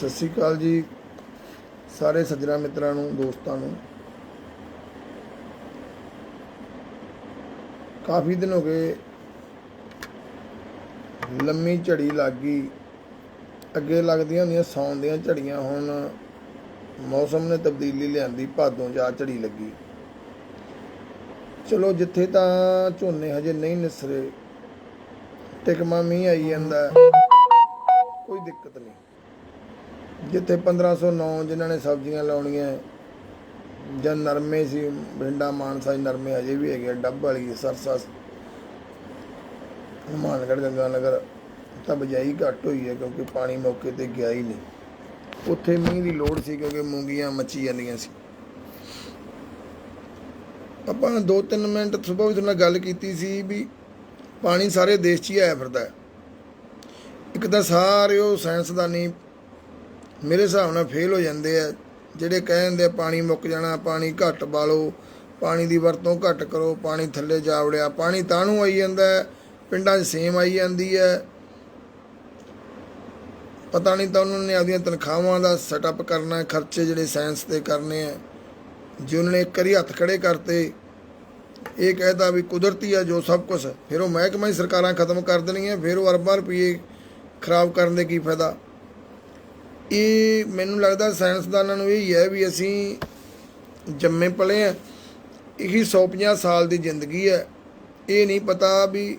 ਸਤਿ ਸ਼੍ਰੀ ਅਕਾਲ ਜੀ। ਸਾਰੇ ਸੱਜਣਾ ਮਿੱਤਰਾਂ ਨੂੰ, ਦੋਸਤਾਂ ਨੂੰ। ਕਾਫੀ ਦਿਨ ਹੋ ਗਏ, ਲੰਮੀ ਝੜੀ ਲੱਗ ਗਈ। ਅੱਗੇ ਲੱਗਦੀਆਂ ਹੁੰਦੀਆਂ ਸੌਣ ਦੀਆਂ ਝੜੀਆਂ, ਹੁਣ ਮੌਸਮ ਨੇ ਤਬਦੀਲੀ ਲਿਆਂਦੀ, ਭਾਦੋਂ ਜਾ ਝੜੀ ਲੱਗੀ। ਚਲੋ, ਜਿੱਥੇ ਤਾਂ ਝੋਨੇ ਹਜੇ ਨਹੀਂ ਨਿਸਰੇ, ਟਿਕਮਾ ਮੀਂਹ ਆਈ ਜਾਂਦਾ, ਕੋਈ ਦਿੱਕਤ ਨਹੀਂ। ਜਿੱਥੇ 1509 ਜਿਨ੍ਹਾਂ ਨੇ ਸਬਜ਼ੀਆਂ ਲਾਉਣੀਆਂ ਜਾਂ ਨਰਮੇ ਸੀ ਬਰਿੰਡਾ ਮਾਨਸਾ 'ਚ ਨਰਮੇ ਅਜੇ ਵੀ ਹੈਗੇ ਆ, ਡੱਬ ਵਾਲੀ ਸਰਸਾ ਹਨੂੰਮਾਨਗੜ੍ਹ ਗੰਗਾ ਨਗਰ ਤਾਂ ਬਜਾਈ ਘੱਟ ਹੋਈ ਹੈ ਕਿਉਂਕਿ ਪਾਣੀ ਮੌਕੇ ਤੇ ਗਿਆ ਹੀ ਨਹੀਂ। ਉੱਥੇ ਮੀਂਹ ਦੀ ਲੋੜ ਸੀ ਕਿਉਂਕਿ ਮੂੰਗੀਆਂ ਮੱਚੀ ਜਾਂਦੀਆਂ ਸੀ। ਆਪਾਂ 2-3 ਮਿੰਟ ਸੁਬਾਹ ਵੀ ਤੁਹਾਡੇ ਗੱਲ ਕੀਤੀ ਸੀ ਵੀ ਪਾਣੀ ਸਾਰੇ ਦੇਸ਼ 'ਚ ਹੀ ਆਇਆ ਫਿਰਦਾ ਹੈ। ਇੱਕ ਤਾਂ ਸਾਰੇ ਉਹ ਸਾਇੰਸਦਾਨੀ ਮੇਰੇ ਹਿਸਾਬ ਨਾਲ ਫੇਲ ਹੋ ਜਾਂਦੇ ਆ। ਜਿਹੜੇ ਕਹਿੰਦੇ ਆ, ਪਾਣੀ ਮੁੱਕ ਜਾਣਾ, ਪਾਣੀ ਘੱਟ ਬਾਲੋ, ਪਾਣੀ ਦੀ ਵਰਤੋਂ ਘੱਟ ਕਰੋ, ਪਾਣੀ ਥੱਲੇ ਜਾ ਵੜਿਆ, ਪਾਣੀ ਤਾਂ ਨੂੰ ਆਈ ਜਾਂਦਾ ਪਿੰਡਾਂ 'ਚ ਸੇਮ ਆਈ ਜਾਂਦੀ ਹੈ। ਪਤਾ ਨਹੀਂ ਤਾਂ ਉਹਨਾਂ ਨੇ ਆਪਦੀਆਂ ਤਨਖਾਹਾਂ ਦਾ ਸੈਟਅਪ ਕਰਨਾ ਖਰਚੇ ਜਿਹੜੇ ਸਾਇੰਸ ਤੇ ਕਰਨੇ ਆ ਜੇ ਉਹਨਾਂ ਨੇ ਇੱਕ ਹੱਥ ਖੜੇ ਕਰਤੇ, ਇਹ ਕਹਿਦਾ ਵੀ ਕੁਦਰਤੀ ਆ ਜੋ ਸਭ ਕੁਝ ਫਿਰ ਉਹ ਮਹਿਕਮਾ ਹੀ ਸਰਕਾਰਾਂ ਖਤਮ ਕਰ ਦੇਣੀਆਂ ਫਿਰ ਉਹ ਅਰਬਾਂ ਰੁਪਏ ਖਰਾਬ ਕਰਨ ਦੇ ਕੀ ਫਾਇਦਾ? ਇਹ ਮੈਨੂੰ ਲੱਗਦਾ ਸਾਇੰਸਦਾਨਾਂ ਨੂੰ ਇਹ ਹੀ ਹੈ ਵੀ ਅਸੀਂ ਜੰਮੇ ਪਲੇ ਆ ਇਹੀ 150 ਸਾਲ ਦੀ ਜ਼ਿੰਦਗੀ ਹੈ। ਇਹ ਨਹੀਂ ਪਤਾ ਵੀ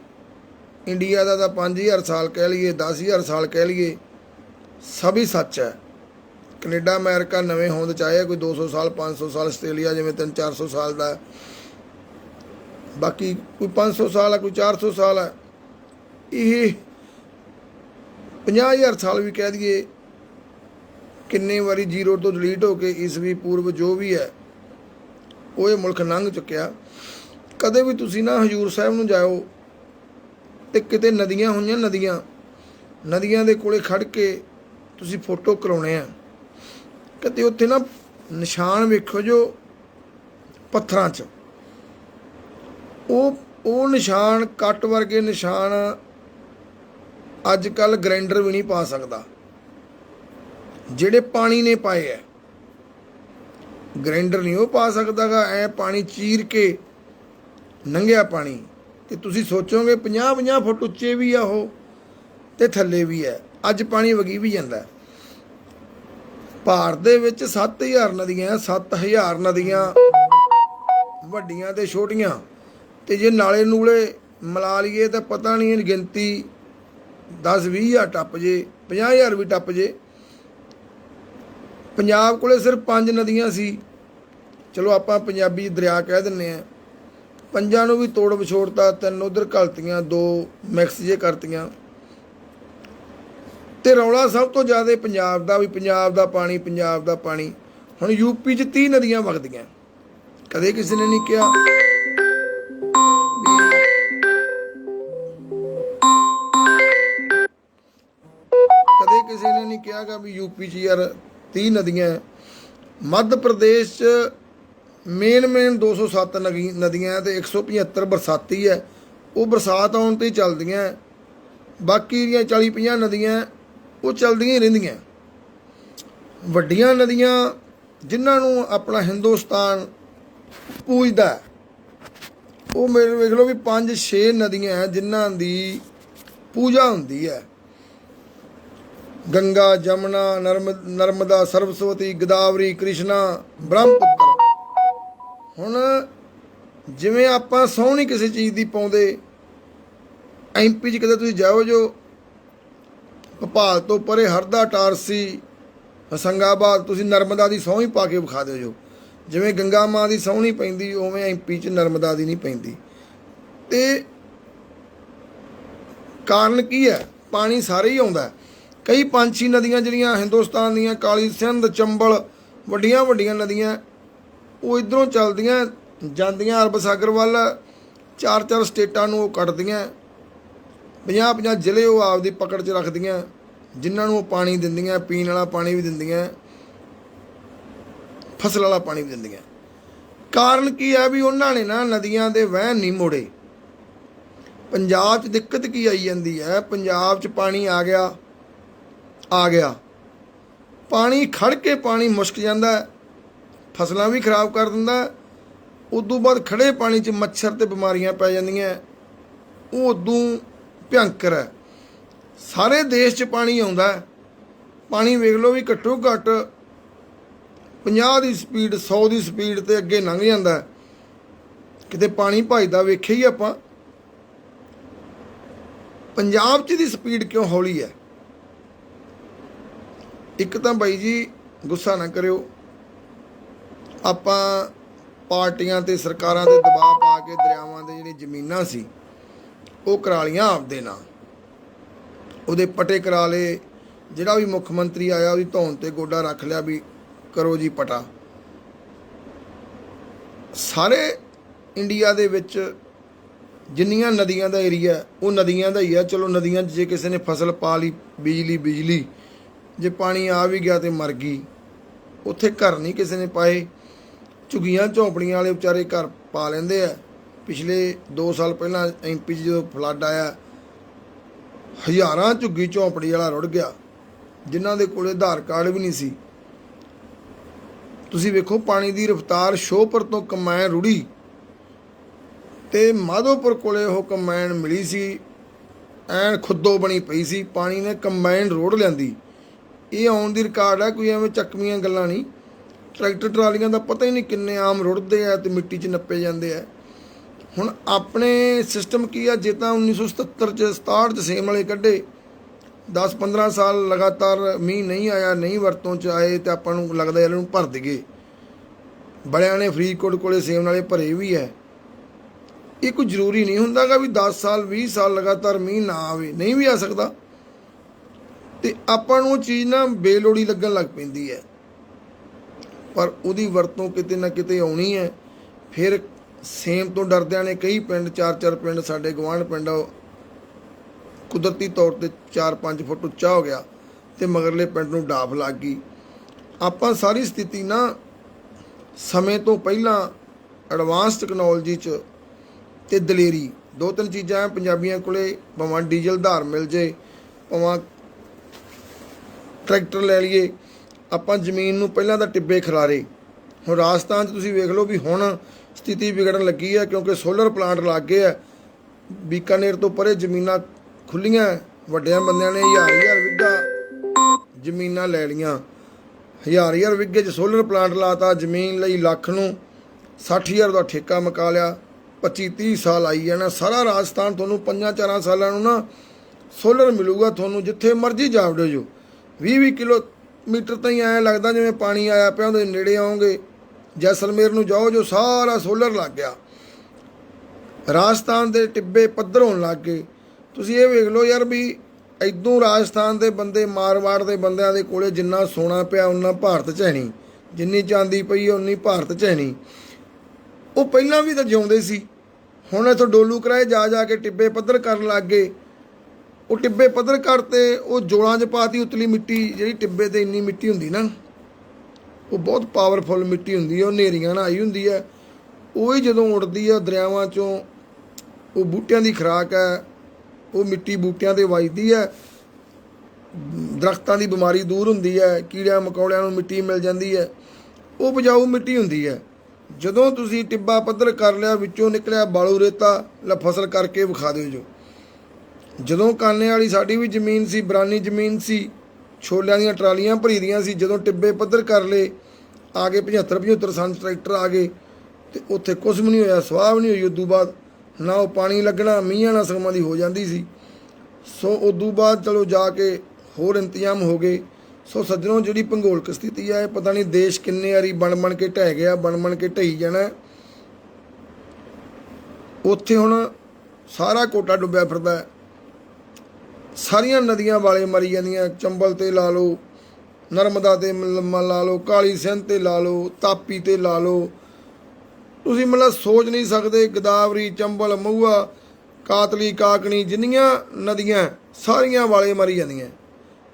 ਇੰਡੀਆ ਦਾ ਤਾਂ 5000 ਸਾਲ ਕਹਿ ਲਈਏ 10000 ਸਾਲ ਕਹਿ ਲਈਏ, ਸਭ ਹੀ ਸੱਚ ਹੈ। ਕੈਨੇਡਾ, ਅਮਰੀਕਾ ਨਵੇਂ ਹੋਂਦ ਚਾਹੇ ਕੋਈ 200 ਸਾਲ 500 ਸਾਲ ਆਸਟ੍ਰੇਲੀਆ ਜਿਵੇਂ 3 400 ਸਾਲ ਦਾ। ਬਾਕੀ ਕੋਈ 500 ਸਾਲ ਹੈ ਕੋਈ 400 ਸਾਲ ਹੈ ਇਹ 50000 ਸਾਲ ਵੀ ਕਹਿ ਦਈਏ ਕਿੰਨੇ ਵਾਰੀ ਜ਼ੀਰੋ ਤੋਂ ਡਿਲੀਟ ਹੋ ਕੇ ਈਸਵੀ ਪੂਰਵ ਜੋ ਵੀ ਹੈ, ਉਹ ਇਹ ਮੁਲਕ ਲੰਘ ਚੁੱਕਿਆ। ਕਦੇ ਵੀ ਤੁਸੀਂ ਨਾ ਹਜੂਰ ਸਾਹਿਬ ਨੂੰ ਜਾਓ ਤੇ ਕਿਤੇ ਨਦੀਆਂ ਹੋਈਆਂ ਨਦੀਆਂ ਨਦੀਆਂ ਦੇ ਕੋਲੇ ਖੜ ਕੇ ਤੁਸੀਂ ਫੋਟੋ ਕਰਾਉਣੇ ਆ। ਕਦੇ ਉੱਥੇ ਨਾ ਨਿਸ਼ਾਨ ਵੇਖੋ ਜੋ ਪੱਥਰਾਂ 'ਚ। ਉਹ ਉਹ ਨਿਸ਼ਾਨ ਕੱਟ ਵਰਗੇ ਨਿਸ਼ਾਨ ਅੱਜ ਕੱਲ ਗ੍ਰਾਈਂਡਰ ਵੀ ਨਹੀਂ ਪਾ ਸਕਦਾ। ਜਿਹੜੇ ਪਾਣੀ ਨੇ ਪਾਏ ਐ। ਗ੍ਰੈਂਡਰ ਨਹੀਂ ਉਹ ਪਾ ਸਕਦਾਗਾ, ਐ ਪਾਣੀ ਚੀਰ ਕੇ ਨੰਗਿਆ ਪਾਣੀ। ਤੇ ਤੁਸੀਂ ਸੋਚੋਗੇ 50 50 ਫੁੱਟ ਉੱਚੇ ਵੀ ਆ ਉਹ ਤੇ ਥੱਲੇ ਵੀ ਹੈ ਅੱਜ ਪਾਣੀ ਵਗੀ ਵੀ ਜਾਂਦਾ ਭਾਰਤ ਦੇ ਵਿੱਚ 7000 ਨਦੀਆਂ 7000 ਨਦੀਆਂ ਵੱਡੀਆਂ ਤੇ ਛੋਟੀਆਂ। ਤੇ ਜੇ ਨਾਲੇ ਨੂਲੇ ਮਿਲਾ ਲਈਏ ਤਾਂ ਪਤਾ ਨਹੀਂ ਇਹ ਗਿਣਤੀ 10 20000 ਟੱਪ ਜੇ 50000 ਵੀ ਟੱਪ ਜੇ। ਪੰਜਾਬ ਕੋਲੇ ਸਿਰਫ ਪੰਜ ਨਦੀਆਂ ਸੀ। ਚਲੋ ਆਪਾਂ ਪੰਜਾਬੀ ਦਰਿਆ ਕਹਿ ਦਿੰਨੇ ਆ। ਪੰਜਾਂ ਨੂੰ ਵੀ ਤੋੜ ਵਿਛੋੜਤਾ, ਤਿੰਨ ਉਧਰ ਘਲਤੀਆਂ, ਦੋ ਮਿਕਸ ਜੇ ਕਰਤੀਆਂ। ਤੇ ਰੌਲਾ ਸਭ ਤੋਂ ਜ਼ਿਆਦਾ ਪੰਜਾਬ ਦਾ ਵੀ ਪੰਜਾਬ ਦਾ ਪਾਣੀ, ਪੰਜਾਬ ਦਾ ਪਾਣੀ। ਹੁਣ ਯੂਪੀ 'ਚ 30 ਨਦੀਆਂ ਵਗਦੀਆਂ। ਕਦੇ ਕਿਸੇ ਨੇ ਨਹੀਂ ਕਿਹਾ। ਕਦੇ ਕਿਸੇ ਨੇ ਨਹੀਂ ਕਿਹਾਗਾ ਵੀ ਯੂਪੀ 'ਚ ਯਾਰ 30 ਨਦੀਆਂ ਮੱਧ ਪ੍ਰਦੇਸ਼ 'ਚ ਮੇਨ ਮੇਨ 207 ਨਗੀ- ਨਦੀਆਂ ਹੈ ਤੇ 175 ਬਰਸਾਤੀ ਹੈ। ਉਹ ਬਰਸਾਤ ਆਉਣ ਤੇ ਚੱਲਦੀਆਂ ਹੈ। ਬਾਕੀ ਦੀਆਂ 40 50 ਨਦੀਆਂ ਉਹ ਚੱਲਦੀਆਂ ਹੀ ਰਹਿੰਦੀਆਂ ਵੱਡੀਆਂ ਨਦੀਆਂ ਜਿਨ੍ਹਾਂ ਨੂੰ ਆਪਣਾ ਹਿੰਦੁਸਤਾਨ ਪੂਜਦਾ ਉਹ ਮੇਰੇ ਵੇਖ ਲਓ ਵੀ 5 6 ਨਦੀਆਂ ਜਿਨ੍ਹਾਂ ਦੀ ਪੂਜਾ ਹੁੰਦੀ ਹੈ। ਗੰਗਾ ਜਮਨਾ ਨਰਮ ਨਰਮਦਾ ਸਰਬਸਵਤੀ ਗਦਾਵਰੀ ਕ੍ਰਿਸ਼ਨਾ ਬ੍ਰਹਮਪੁੱਤਰ ਹੁਣ ਜਿਵੇਂ ਆਪਾਂ ਸਹੁੰ ਨਹੀਂ ਕਿਸੇ ਚੀਜ਼ ਦੀ ਪਾਉਂਦੇ ਐਮਪੀ 'ਚ ਕਦੇ ਤੁਸੀਂ ਜਾਓ ਜੋ ਭੋਪਾਲ ਤੋਂ ਪਰੇ ਹਰਦਾ ਟਾਰਸੀ ਹਸੰਗਾਬਾਦ ਤੁਸੀਂ ਨਰਮਦਾ ਦੀ ਸਹੁੰ ਹੀ ਪਾ ਕੇ ਵਿਖਾ ਦਿਓ ਜੋ ਜਿਵੇਂ ਗੰਗਾ ਮਾਂ ਦੀ ਸਹੁੰ ਪੈਂਦੀ ਉਵੇਂ ਐਮਪੀ 'ਚ ਨਰਮਦਾ ਦੀ ਨਹੀਂ ਪੈਂਦੀ ਤੇ ਕਾਰਨ ਕੀ ਹੈ ਪਾਣੀ ਸਾਰੇ ਹੀ ਆਉਂਦਾ ਕਈ ਪੰਛੀ ਨਦੀਆਂ ਜਿਹੜੀਆਂ ਹਿੰਦੁਸਤਾਨ ਦੀਆਂ ਕਾਲੀ ਸਿੰਧ, ਚੰਬਲ, ਵੱਡੀਆਂ ਵੱਡੀਆਂ ਨਦੀਆਂ, ਉਹ ਇਧਰੋਂ ਚੱਲਦੀਆਂ, ਜਾਂਦੀਆਂ ਅਰਬ ਸਾਗਰ ਵੱਲ, ਚਾਰ ਚਾਰ ਸਟੇਟਾਂ ਨੂੰ ਉਹ ਕੱਟਦੀਆਂ 50 50 ਜ਼ਿਲ੍ਹੇ ਉਹ ਆਪਦੀ ਪਕੜ 'ਚ ਰੱਖਦੀਆਂ, ਜਿਨ੍ਹਾਂ ਨੂੰ ਉਹ ਪਾਣੀ ਦਿੰਦੀਆਂ, ਪੀਣ ਵਾਲਾ ਪਾਣੀ ਵੀ ਦਿੰਦੀਆਂ, ਫਸਲ ਵਾਲਾ ਪਾਣੀ ਵੀ ਦਿੰਦੀਆਂ। ਕਾਰਨ ਕੀ ਹੈ ਵੀ ਉਹਨਾਂ ਨੇ ਨਾ ਨਦੀਆਂ ਦੇ ਵਹਿਣ ਨਹੀਂ ਮੋੜੇ। ਪੰਜਾਬ 'ਚ ਦਿੱਕਤ ਕੀ ਆਈ ਜਾਂਦੀ ਹੈ? ਪੰਜਾਬ 'ਚ ਪਾਣੀ ਆ ਗਿਆ। ਆ ਗਿਆ। ਪਾਣੀ ਖੜ ਕੇ ਪਾਣੀ ਮੁਸ਼ਕ ਜਾਂਦਾ ਫਸਲਾਂ ਵੀ ਖਰਾਬ ਕਰ ਦਿੰਦਾ ਉਦੋਂ ਬਾਅਦ ਖੜੇ ਪਾਣੀ 'ਚ ਮੱਛਰ ਤੇ ਬਿਮਾਰੀਆਂ ਪੈ ਜਾਂਦੀਆਂ ਉਹ ਉਦੋਂ ਭਿਅੰਕਰ ਹੈ। ਸਾਰੇ ਦੇਸ਼ 'ਚ ਪਾਣੀ ਆਉਂਦਾ ਪਾਣੀ ਵੇਖ ਲਓ ਵੀ ਘੱਟੋ ਘੱਟ 50 ਦੀ ਸਪੀਡ 100 ਦੀ ਸਪੀਡ ਤੇ ਅੱਗੇ ਲੰਘ ਜਾਂਦਾ ਕਿਤੇ ਪਾਣੀ ਭਜਦਾ ਵੇਖਿਆ ਹੀ ਆਪਾਂ। ਪੰਜਾਬ 'ਚ ਦੀ ਸਪੀਡ ਕਿਉਂ ਹੌਲੀ ਹੈ? ਇੱਕ ਤਾਂ ਬਾਈ ਜੀ, ਗੁੱਸਾ ਨਾ ਕਰਿਓ। ਆਪਾਂ ਪਾਰਟੀਆਂ ਤੇ ਸਰਕਾਰਾਂ ਦੇ ਦਬਾਅ ਪਾ ਕੇ ਦਰਿਆਵਾਂ ਦੇ ਜਿਹੜੇ ਜ਼ਮੀਨਾਂ ਸੀ, ਉਹ ਕਰਾ ਲੀਆਂ ਆਪਦੇ ਨਾਂ। ਉਹਦੇ ਪਟੇ ਕਰਾ ਲਏ। ਜਿਹੜਾ ਵੀ ਮੁੱਖ ਮੰਤਰੀ ਆਇਆ, ਉਹਦੀ ਧੌਣ ਤੇ ਗੋਡਾ ਰੱਖ ਲਿਆ ਵੀ ਕਰੋ ਜੀ ਪਟਾ। ਸਾਰੇ ਇੰਡੀਆ ਦੇ ਵਿੱਚ ਜਿੰਨੀਆਂ ਨਦੀਆਂ ਦਾ ਏਰੀਆ, ਉਹ ਨਦੀਆਂ ਦਾ ਹੀ ਆ। ਚਲੋ ਨਦੀਆਂ 'ਚ ਜੇ ਕਿਸੇ ਨੇ ਫਸਲ ਪਾ ਲਈ, ਬਿਜਲੀ ਬਿਜਲੀ ਜੇ ਪਾਣੀ ਆ ਵੀ ਗਿਆ ਤੇ ਮਰ ਗਈ। ਉੱਥੇ ਘਰ ਨਹੀਂ ਕਿਸੇ ਨੇ ਪਾਏ। ਝੁੱਗੀਆਂ ਝੌਂਪੜੀਆਂ ਵਾਲੇ ਵਿਚਾਰੇ ਘਰ ਪਾ ਲੈਂਦੇ ਆ। ਪਿਛਲੇ 2 ਸਾਲ ਪਹਿਲਾਂ ਐਮਪੀ 'ਚ ਜਦੋਂ ਫਲੱਡ ਆਇਆ, ਹਜ਼ਾਰਾਂ ਝੁੱਗੀ ਝੌਂਪੜੀ ਵਾਲਾ ਰੁੜ ਗਿਆ, ਜਿਨ੍ਹਾਂ ਦੇ ਕੋਲੇ ਆਧਾਰ ਕਾਰਡ ਵੀ ਨਹੀਂ ਸੀ। ਤੁਸੀਂ ਵੇਖੋ ਪਾਣੀ ਦੀ ਰਫ਼ਤਾਰ ਸ਼ੋਹਪੁਰ ਤੋਂ ਕਮੈਨ ਰੁੜੀ ਤੇ ਮਾਧੋਪੁਰ ਕੋਲੇ ਉਹ ਕੰਬਾਈਨ ਮਿਲੀ ਸੀ। ਐਨ ਖੁੱਦੋ ਬਣੀ ਪਈ ਸੀ। ਪਾਣੀ ਨੇ ਕੰਬਾਈਨ ਰੋੜ ਲਿਆਂਦੀ। ਇਹ ਆਉਣ ਦੀ ਰਿਕਾਰਡ ਹੈ, ਕੋਈ ਐਵੇਂ ਚੱਕਵੀਆਂ ਗੱਲਾਂ ਨਹੀਂ। ਟਰੈਕਟਰ ਟਰਾਲੀਆਂ ਦਾ ਪਤਾ ਹੀ ਨਹੀਂ ਕਿੰਨੇ ਆਮ ਰੁੜਦੇ ਆ ਤੇ ਮਿੱਟੀ 'ਚ ਨੱਪੇ ਜਾਂਦੇ ਆ। ਹੁਣ ਆਪਣੇ ਸਿਸਟਮ ਕੀ ਆ, ਜੇ ਤਾਂ 1977 ਚ 67 ਚ ਸੇਮ ਵਾਲੇ ਕੱਢੇ। 10 15 ਸਾਲ ਲਗਾਤਾਰ ਮੀਂਹ ਨਹੀਂ ਆਇਆ, ਨਹੀਂ ਵਰਤੋਂ ਚ ਆਏ ਤੇ ਆਪਾਂ ਨੂੰ ਲੱਗਦਾ ਇਹਨਾਂ ਨੂੰ ਭਰ ਦਈਏ। ਬੜਿਆਂ ਨੇ ਫਰੀਦਕੋਟ ਕੋਲੇ ਸੇਮ ਵਾਲੇ ਭਰੇ ਵੀ ਹੈ ਇਹ ਕੋਈ ਜ਼ਰੂਰੀ ਨਹੀਂ ਹੁੰਦਾਗਾ ਵੀ 10 ਸਾਲ 20 ਸਾਲ ਲਗਾਤਾਰ ਮੀਂਹ ਨਾ ਆਵੇ। ਨਹੀਂ ਵੀ ਆ ਸਕਦਾ। ਤੇ ਆਪਾਂ ਨੂੰ ਉਹ ਚੀਜ਼ ਨਾ ਬੇਲੋੜੀ ਲੱਗਣ ਲੱਗ ਪੈਂਦੀ ਹੈ। ਪਰ ਉਹਦੀ ਵਰਤੋਂ ਕਿਤੇ ਨਾ ਕਿਤੇ ਆਉਣੀ ਹੈ। ਫਿਰ ਸੇਮ ਤੋਂ ਡਰਦਿਆਂ ਨੇ ਕਈ ਪਿੰਡ ਚਾਰ ਚਾਰ ਪਿੰਡ, ਸਾਡੇ ਗਵਾਂਢ ਪਿੰਡ ਕੁਦਰਤੀ ਤੌਰ ਤੇ 4-5 ਫੁੱਟ ਉੱਚਾ ਹੋ ਗਿਆ ਤੇ ਮਗਰਲੇ ਪਿੰਡ ਨੂੰ ਡਾਫ ਲੱਗ ਗਈ। ਆਪਾਂ ਸਾਰੀ ਸਥਿਤੀ ਨਾ ਸਮੇਂ ਤੋਂ ਪਹਿਲਾਂ ਐਡਵਾਂਸ ਟੈਕਨੋਲੋਜੀ 'ਚ ਤੇ ਦਲੇਰੀ। ਦੋ ਤਿੰਨ ਚੀਜ਼ਾਂ ਆ ਪੰਜਾਬੀਆਂ ਕੋਲੇ, ਭਾਵੇਂ ਡੀਜ਼ਲ, ਧਾਰ ਮਿਲ ਜੇ, ਭਾਵੇਂ ਟਰੈਕਟਰ ਲੈ ਲਈਏ, ਆਪਾਂ ਜ਼ਮੀਨ ਨੂੰ ਪਹਿਲਾਂ ਤਾਂ ਟਿੱਬੇ ਖਿਲਾਰੇ। ਹੁਣ ਰਾਜਸਥਾਨ 'ਚ ਤੁਸੀਂ ਵੇਖ ਲਓ ਵੀ ਹੁਣ ਸਥਿਤੀ ਵਿਗੜਨ ਲੱਗੀ ਹੈ ਕਿਉਂਕਿ ਸੋਲਰ ਪਲਾਂਟ ਲੱਗ ਗਏ ਆ ਬੀਕਾਨੇਰ ਤੋਂ ਪਰੇ ਜ਼ਮੀਨਾਂ ਖੁੱਲੀਆਂ ਵੱਡਿਆਂ ਬੰਦਿਆਂ ਨੇ ਹਜ਼ਾਰ ਹਜ਼ਾਰ ਵਿੱਗਾ ਜ਼ਮੀਨਾਂ ਲੈ ਲੀਆਂ ਹਜ਼ਾਰ ਹਜ਼ਾਰ ਵਿੱਗੇ 'ਚ ਸੋਲਰ ਪਲਾਂਟ ਲਾਤਾ, ਜ਼ਮੀਨ ਲਈ ਲੱਖ ਨੂੰ 60000 ਦਾ ਠੇਕਾ ਮਕਾ ਲਿਆ। 25 30 ਸਾਲ ਆਈ ਜਾਣਾ, ਸਾਰਾ ਰਾਜਸਥਾਨ ਤੁਹਾਨੂੰ 5-4 ਸਾਲਾਂ ਨੂੰ ਨਾ ਸੋਲਰ ਮਿਲੂਗਾ, ਤੁਹਾਨੂੰ ਜਿੱਥੇ ਮਰਜ਼ੀ ਜਾ ਵੜੋ ਜੋ। 20-20 ਕਿਲੋਮੀਟਰ ਤਾਈਂ ਐਂ ਲੱਗਦਾ ਜਿਵੇਂ ਪਾਣੀ ਆਇਆ ਪਿਆ ਉਹਦੇ ਨੇੜੇ ਆਉਂਗੇ। ਜੈਸਲਮੇਰ ਨੂੰ ਜਾਓ ਜੋ ਸਾਰਾ ਸੋਲਰ ਲੱਗ ਗਿਆ। ਰਾਜਸਥਾਨ ਦੇ ਟਿੱਬੇ ਪੱਧਰ ਹੋਣ ਲੱਗ ਗਏ। ਤੁਸੀਂ ਇਹ ਵੇਖ ਲਓ ਯਾਰ ਵੀ ਇਦੋਂ ਰਾਜਸਥਾਨ ਦੇ ਬੰਦੇ ਮਾਰਵਾੜ ਦੇ ਬੰਦਿਆਂ ਦੇ ਕੋਲੇ ਜਿੰਨਾ ਸੋਨਾ ਪਿਆ ਉਹਨਾਂ ਭਾਰਤ 'ਚ ਹੈ ਨਹੀਂ। ਜਿੰਨੀ ਚਾਂਦੀ ਪਈ ਉਨੀ ਭਾਰਤ 'ਚ ਹੈ ਨਹੀਂ। ਉਹ ਪਹਿਲਾਂ ਵੀ ਤਾਂ ਜਿਉਂਦੇ ਸੀ। ਹੁਣ ਇਥੋਂ ਡੋਲੂ ਕਰਾਏ ਜਾ ਜਾ ਕੇ ਟਿੱਬੇ ਪੱਧਰ ਕਰਨ ਲੱਗ ਗਏ। ਉਹ ਟਿੱਬੇ ਪੱਧਰ ਕਰਤੇ ਉਹ ਜੋੜਾਂ 'ਚ ਪਾਤੀ ਉਤਲੀ ਮਿੱਟੀ, ਜਿਹੜੀ ਟਿੱਬੇ ਤੇ ਇੰਨੀ ਮਿੱਟੀ ਹੁੰਦੀ ਨਾ, ਉਹ ਬਹੁਤ ਪਾਵਰਫੁਲ ਮਿੱਟੀ ਹੁੰਦੀ ਹੈ ਉਹ ਨੇਰੀਆਂ ਨਾਲ ਆਈ ਹੁੰਦੀ ਹੈ ਉਹ ਹੀ ਜਦੋਂ ਉੜਦੀ ਹੈ ਦਰਿਆਵਾਂ 'ਚੋਂ, ਉਹ ਬੂਟਿਆਂ ਦੀ ਖੁਰਾਕ ਹੈ ਉਹ ਮਿੱਟੀ ਬੂਟਿਆਂ ਤੇ ਵੱਜਦੀ ਹੈ ਦਰਖਤਾਂ ਦੀ ਬਿਮਾਰੀ ਦੂਰ ਹੁੰਦੀ ਹੈ ਕੀੜਿਆਂ, ਮਕੌੜਿਆਂ ਨੂੰ ਮਿੱਟੀ ਮਿਲ ਜਾਂਦੀ ਹੈ ਉਹ ਉਪਜਾਊ ਮਿੱਟੀ ਹੁੰਦੀ ਹੈ ਜਦੋਂ ਤੁਸੀਂ ਟਿੱਬਾ ਪੱਧਰ ਕਰ ਲਿਆ, ਵਿੱਚੋਂ ਨਿਕਲਿਆ ਬਾਲੂ ਰੇਤਾ, ਲੈ ਫਸਲ ਕਰਕੇ ਵਿਖਾ ਦਿਓ ਜੋ। ਜਦੋਂ ਕਾਨੇ ਵਾਲੀ ਸਾਡੀ ਵੀ ਜ਼ਮੀਨ ਸੀ, ਬਰਾਨੀ ਜ਼ਮੀਨ ਸੀ, ਛੋਲਿਆਂ ਦੀਆਂ ਟਰਾਲੀਆਂ ਭਰੀ ਦੀਆਂ ਸੀ, ਜਦੋਂ ਟਿੱਬੇ ਪੱਧਰ ਕਰ ਲਏ, ਆ ਗਏ 75 75 ਸਨ ਟਰੈਕਟਰ ਆ ਗਏ ਤੇ ਉੱਥੇ ਕੁਝ ਵੀ ਨਹੀਂ ਹੋਇਆ, ਸਵਾਹ ਵੀ ਨਹੀਂ ਹੋਈ। ਉਦੋਂ ਬਾਅਦ ਨਾ ਉਹ ਪਾਣੀ ਲੱਗਣਾ, ਮੀਂਹਾਂ ਨਾਲ ਸਗਮਾਂ ਦੀ ਹੋ ਜਾਂਦੀ ਸੀ। ਸੋ ਉਦੋਂ ਬਾਅਦ ਚਲੋ ਜਾ ਕੇ ਹੋਰ ਇੰਤਜ਼ਾਮ ਹੋ ਗਏ। ਸੋ ਸੱਜਣੋ, ਜਿਹੜੀ ਭੂਗੋਲਿਕ ਸਥਿਤੀ ਆ, ਇਹ ਪਤਾ ਨਹੀਂ ਦੇਸ਼ ਕਿੰਨੇ ਵਾਰੀ ਬਣ ਬਣ ਕੇ ਢਹਿ ਗਿਆ, ਬਣ ਬਣ ਕੇ ਢਈ ਜਾਣਾ। ਉੱਥੇ ਹੁਣ ਸਾਰਾ ਕੋਟਾ ਡੁੱਬਿਆ ਫਿਰਦਾ। ਹੈ ਸਾਰੀਆਂ ਨਦੀਆਂ ਵਾਲੇ ਮਰੀ ਜਾਂਦੀਆਂ, ਚੰਬਲ ਤੇ ਲਾ ਲਓ, ਨਰਮਦਾ ਤੇ ਮ- ਲਾ ਲਓ, ਕਾਲੀ ਸਿੰਧ ਤੇ ਲਾ ਲਓ, ਤਾਪੀ ਤੇ ਲਾ ਲਓ। ਤੁਸੀਂ ਮਤਲਬ ਸੋਚ ਨਹੀਂ ਸਕਦੇ, ਗਦਾਵਰੀ, ਚੰਬਲ ਮਹੂਆ ਕਾਤਲੀ, ਕਾਕਣੀ ਜਿੰਨੀਆਂ ਨਦੀਆਂ ਸਾਰੀਆਂ ਵਾਲੇ ਮਰੀ ਜਾਂਦੀਆਂ।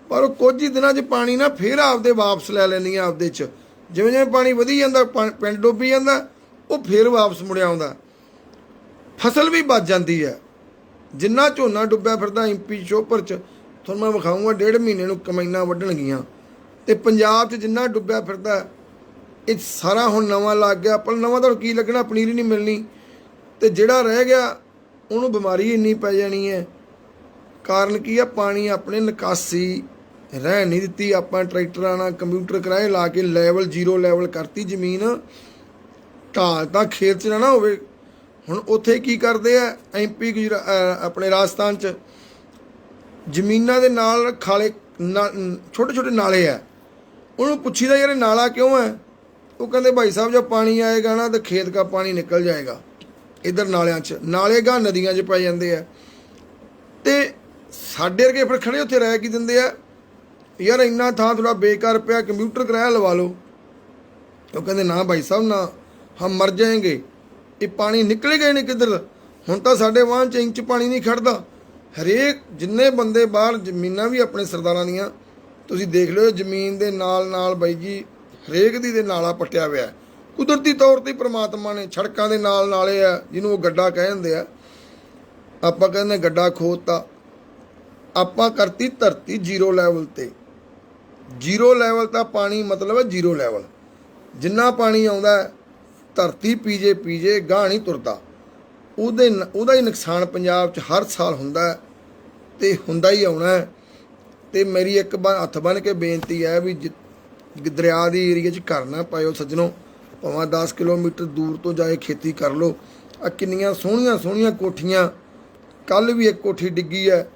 ਪਰ ਉਹ ਕੁਝ ਹੀ ਦਿਨਾਂ 'ਚ ਪਾਣੀ ਨਾ ਫੇਰ ਆਪਦੇ ਵਾਪਸ ਲੈ ਲੈਂਦੀਆਂ ਆਪਦੇ 'ਚ। ਜਿਵੇਂ ਜਿਵੇਂ ਪਾਣੀ ਵਧੀ ਜਾਂਦਾ, ਪਾ- ਪਿੰਡ ਡੁੱਬੀ ਜਾਂਦਾ, ਉਹ ਫੇਰ ਵਾਪਸ ਮੁੜ ਆਉਂਦਾ। ਫਸਲ ਵੀ ਬਚ ਜਾਂਦੀ ਹੈ। ਜਿੰਨਾ ਝੋਨਾ ਡੁੱਬਿਆ ਫਿਰਦਾ ਐਮਪੀ ਸ਼ੋਪਰ 'ਚ, ਤੁਹਾਨੂੰ ਮੈਂ ਵਿਖਾਊਂਗਾ ਡੇਢ ਮਹੀਨੇ ਨੂੰ ਕਮੈਨਾ ਵੱਢਣਗੀਆਂ ਤੇ ਪੰਜਾਬ 'ਚ ਜਿੰਨਾ ਡੁੱਬਿਆ ਫਿਰਦਾ, ਇਹ ਸਾਰਾ ਹੁਣ ਨਵਾਂ ਲੱਗ ਗਿਆ। ਪਰ ਨਵਾਂ ਤਾਂ ਕੀ ਲੱਗਣਾ, ਪਨੀਰੀ ਨਹੀਂ ਮਿਲਣੀ। ਤੇ ਜਿਹੜਾ ਰਹਿ ਗਿਆ, ਉਹਨੂੰ ਬਿਮਾਰੀ ਇੰਨੀ ਪੈ ਜਾਣੀ ਹੈ ਕਾਰਨ ਕੀ ਆ, ਪਾਣੀ ਆਪਣੇ ਨਿਕਾਸੀ, ਰਹਿਣ ਨਹੀਂ ਦਿੱਤੀ। ਆਪਾਂ ਟਰੈਕਟਰਾਂ ਨਾਲ ਕੰਪਿਊਟਰ ਕਰਾਏ ਲਾ ਕੇ ਲੈਵਲ ਜ਼ੀਰੋ ਲੈਵਲ ਕਰਤੀ ਜ਼ਮੀਨ। ਢਾਲ ਤਾਂ ਖੇਤ 'ਚ ਨਾ ਹੋਵੇ ਹੁਣ ਉੱਥੇ ਕੀ ਕਰਦੇ ਆ? ਐਮਪੀ ਗੁਜਰਾ ਆਪਣੇ ਰਾਜਸਥਾਨ 'ਚ ਜ਼ਮੀਨਾਂ ਦੇ ਨਾਲ ਖਾਲੇ ਛੋਟੇ ਛੋਟੇ ਨਾਲੇ ਆ। ਉਹਨੂੰ ਪੁੱਛੀਦਾ ਯਾਰ ਨਾਲਾ ਕਿਉਂ ਹੈ ਉਹ ਕਹਿੰਦੇ ਭਾਈ ਸਾਹਿਬ, ਜਦ ਪਾਣੀ ਆਏਗਾ ਨਾ ਤਾਂ ਖੇਤ ਦਾ ਪਾਣੀ ਨਿਕਲ ਜਾਏਗਾ। ਇਧਰ ਨਾਲਿਆਂ 'ਚ, ਨਾਲੇ ਗਾ ਨਦੀਆਂ 'ਚ ਪੈ ਜਾਂਦੇ ਆ। ਤੇ ਸਾਡੇ ਵਰਗੇ ਫਿਰ ਖੜੇ ਉੱਥੇ ਰਹਿ ਕੀ ਦਿੰਦੇ ਆ? ਯਾਰ ਇੰਨਾ ਥਾਂ ਥੋੜਾ ਬੇਕਾਰ ਪਿਆ, ਕੰਪਿਊਟਰ ਕਿਰਾਇਆ ਲਵਾ ਲਓ। ਉਹ ਕਹਿੰਦੇ, ਨਾ ਭਾਈ ਸਾਹਿਬ, ਨਾ, ਹਮ ਮਰ ਜਾਏਗੇ। ਇਹ ਪਾਣੀ ਨਿਕਲੇਗਾ ਗਏ ਨੇ ਕਿੱਧਰ? ਹੁਣ ਤਾਂ ਸਾਡੇ ਵਾਂ ਚ ਇੰਚ ਪਾਣੀ ਨਹੀਂ ਖੜਦਾ। ਹਰੇਕ ਜਿੰਨੇ ਬੰਦੇ ਬਾਹਰ ਜ਼ਮੀਨਾਂ ਵੀ ਆਪਣੇ ਸਰਦਾਰਾਂ ਦੀਆਂ, ਤੁਸੀਂ ਦੇਖ ਲਿਓ ਜ਼ਮੀਨ ਦੇ ਨਾਲ ਨਾਲ ਬਾਈ ਜੀ, ਹਰੇਕ ਦੀ ਦੇ ਨਾਲਾ ਪੱਟਿਆ ਹੋਇਆ ਕੁਦਰਤੀ ਤੌਰ ਤੇ ਹੀ ਪ੍ਰਮਾਤਮਾ ਨੇ ਸੜਕਾਂ ਦੇ ਨਾਲ ਨਾਲੇ ਆ, ਜਿਹਨੂੰ ਉਹ ਗੱਡਾ ਕਹਿ ਜਾਂਦੇ ਆ। ਆਪਾਂ ਕਹਿੰਦੇ ਗੱਡਾ ਖੋਤਾ ਆਪਾਂ ਕਰਤੀ ਧਰਤੀ ਜ਼ੀਰੋ ਲੈਵਲ ਤੇ। ਜ਼ੀਰੋ ਲੈਵਲ ਤਾਂ ਪਾਣੀ ਮਤਲਬ ਹੈ ਜ਼ੀਰੋ ਲੈਵਲ। ਜਿੰਨਾ ਪਾਣੀ ਆਉਂਦਾ ਧਰਤੀ ਪੀਜੇ ਪੀਜੇ ਗਾਹ ਨਹੀਂ ਤੁਰਦਾ। ਉਹਦੇ ਉਹਦਾ ਹੀ ਨੁਕਸਾਨ ਪੰਜਾਬ 'ਚ ਹਰ ਸਾਲ ਹੁੰਦਾ ਹੈ ਤੇ ਹੁੰਦਾ ਹੀ ਆਉਣਾ ਹੈ। ਤੇ ਮੇਰੀ ਇੱਕ ਬ- ਹੱਥ ਬਨ ਕੇ ਬੇਨਤੀ ਹੈ ਵੀ ਜਿ- ਦਰਿਆ ਦੀ ਏਰੀਆ 'ਚ ਘਰ ਨਾ ਪਾਇਓ ਸੱਜਣੋ। ਭਾਵੇਂ 10 ਕਿਲੋਮੀਟਰ ਦੂਰ ਤੋਂ ਜਾਏ ਖੇਤੀ ਕਰ ਲਓ। ਆ ਕਿੰਨੀਆਂ ਸੋਹਣੀਆਂ ਸੋਹਣੀਆਂ ਕੋਠੀਆਂ। ਕੱਲ ਵੀ ਇੱਕ ਕੋਠੀ ਡਿੱਗੀ ਹੈ।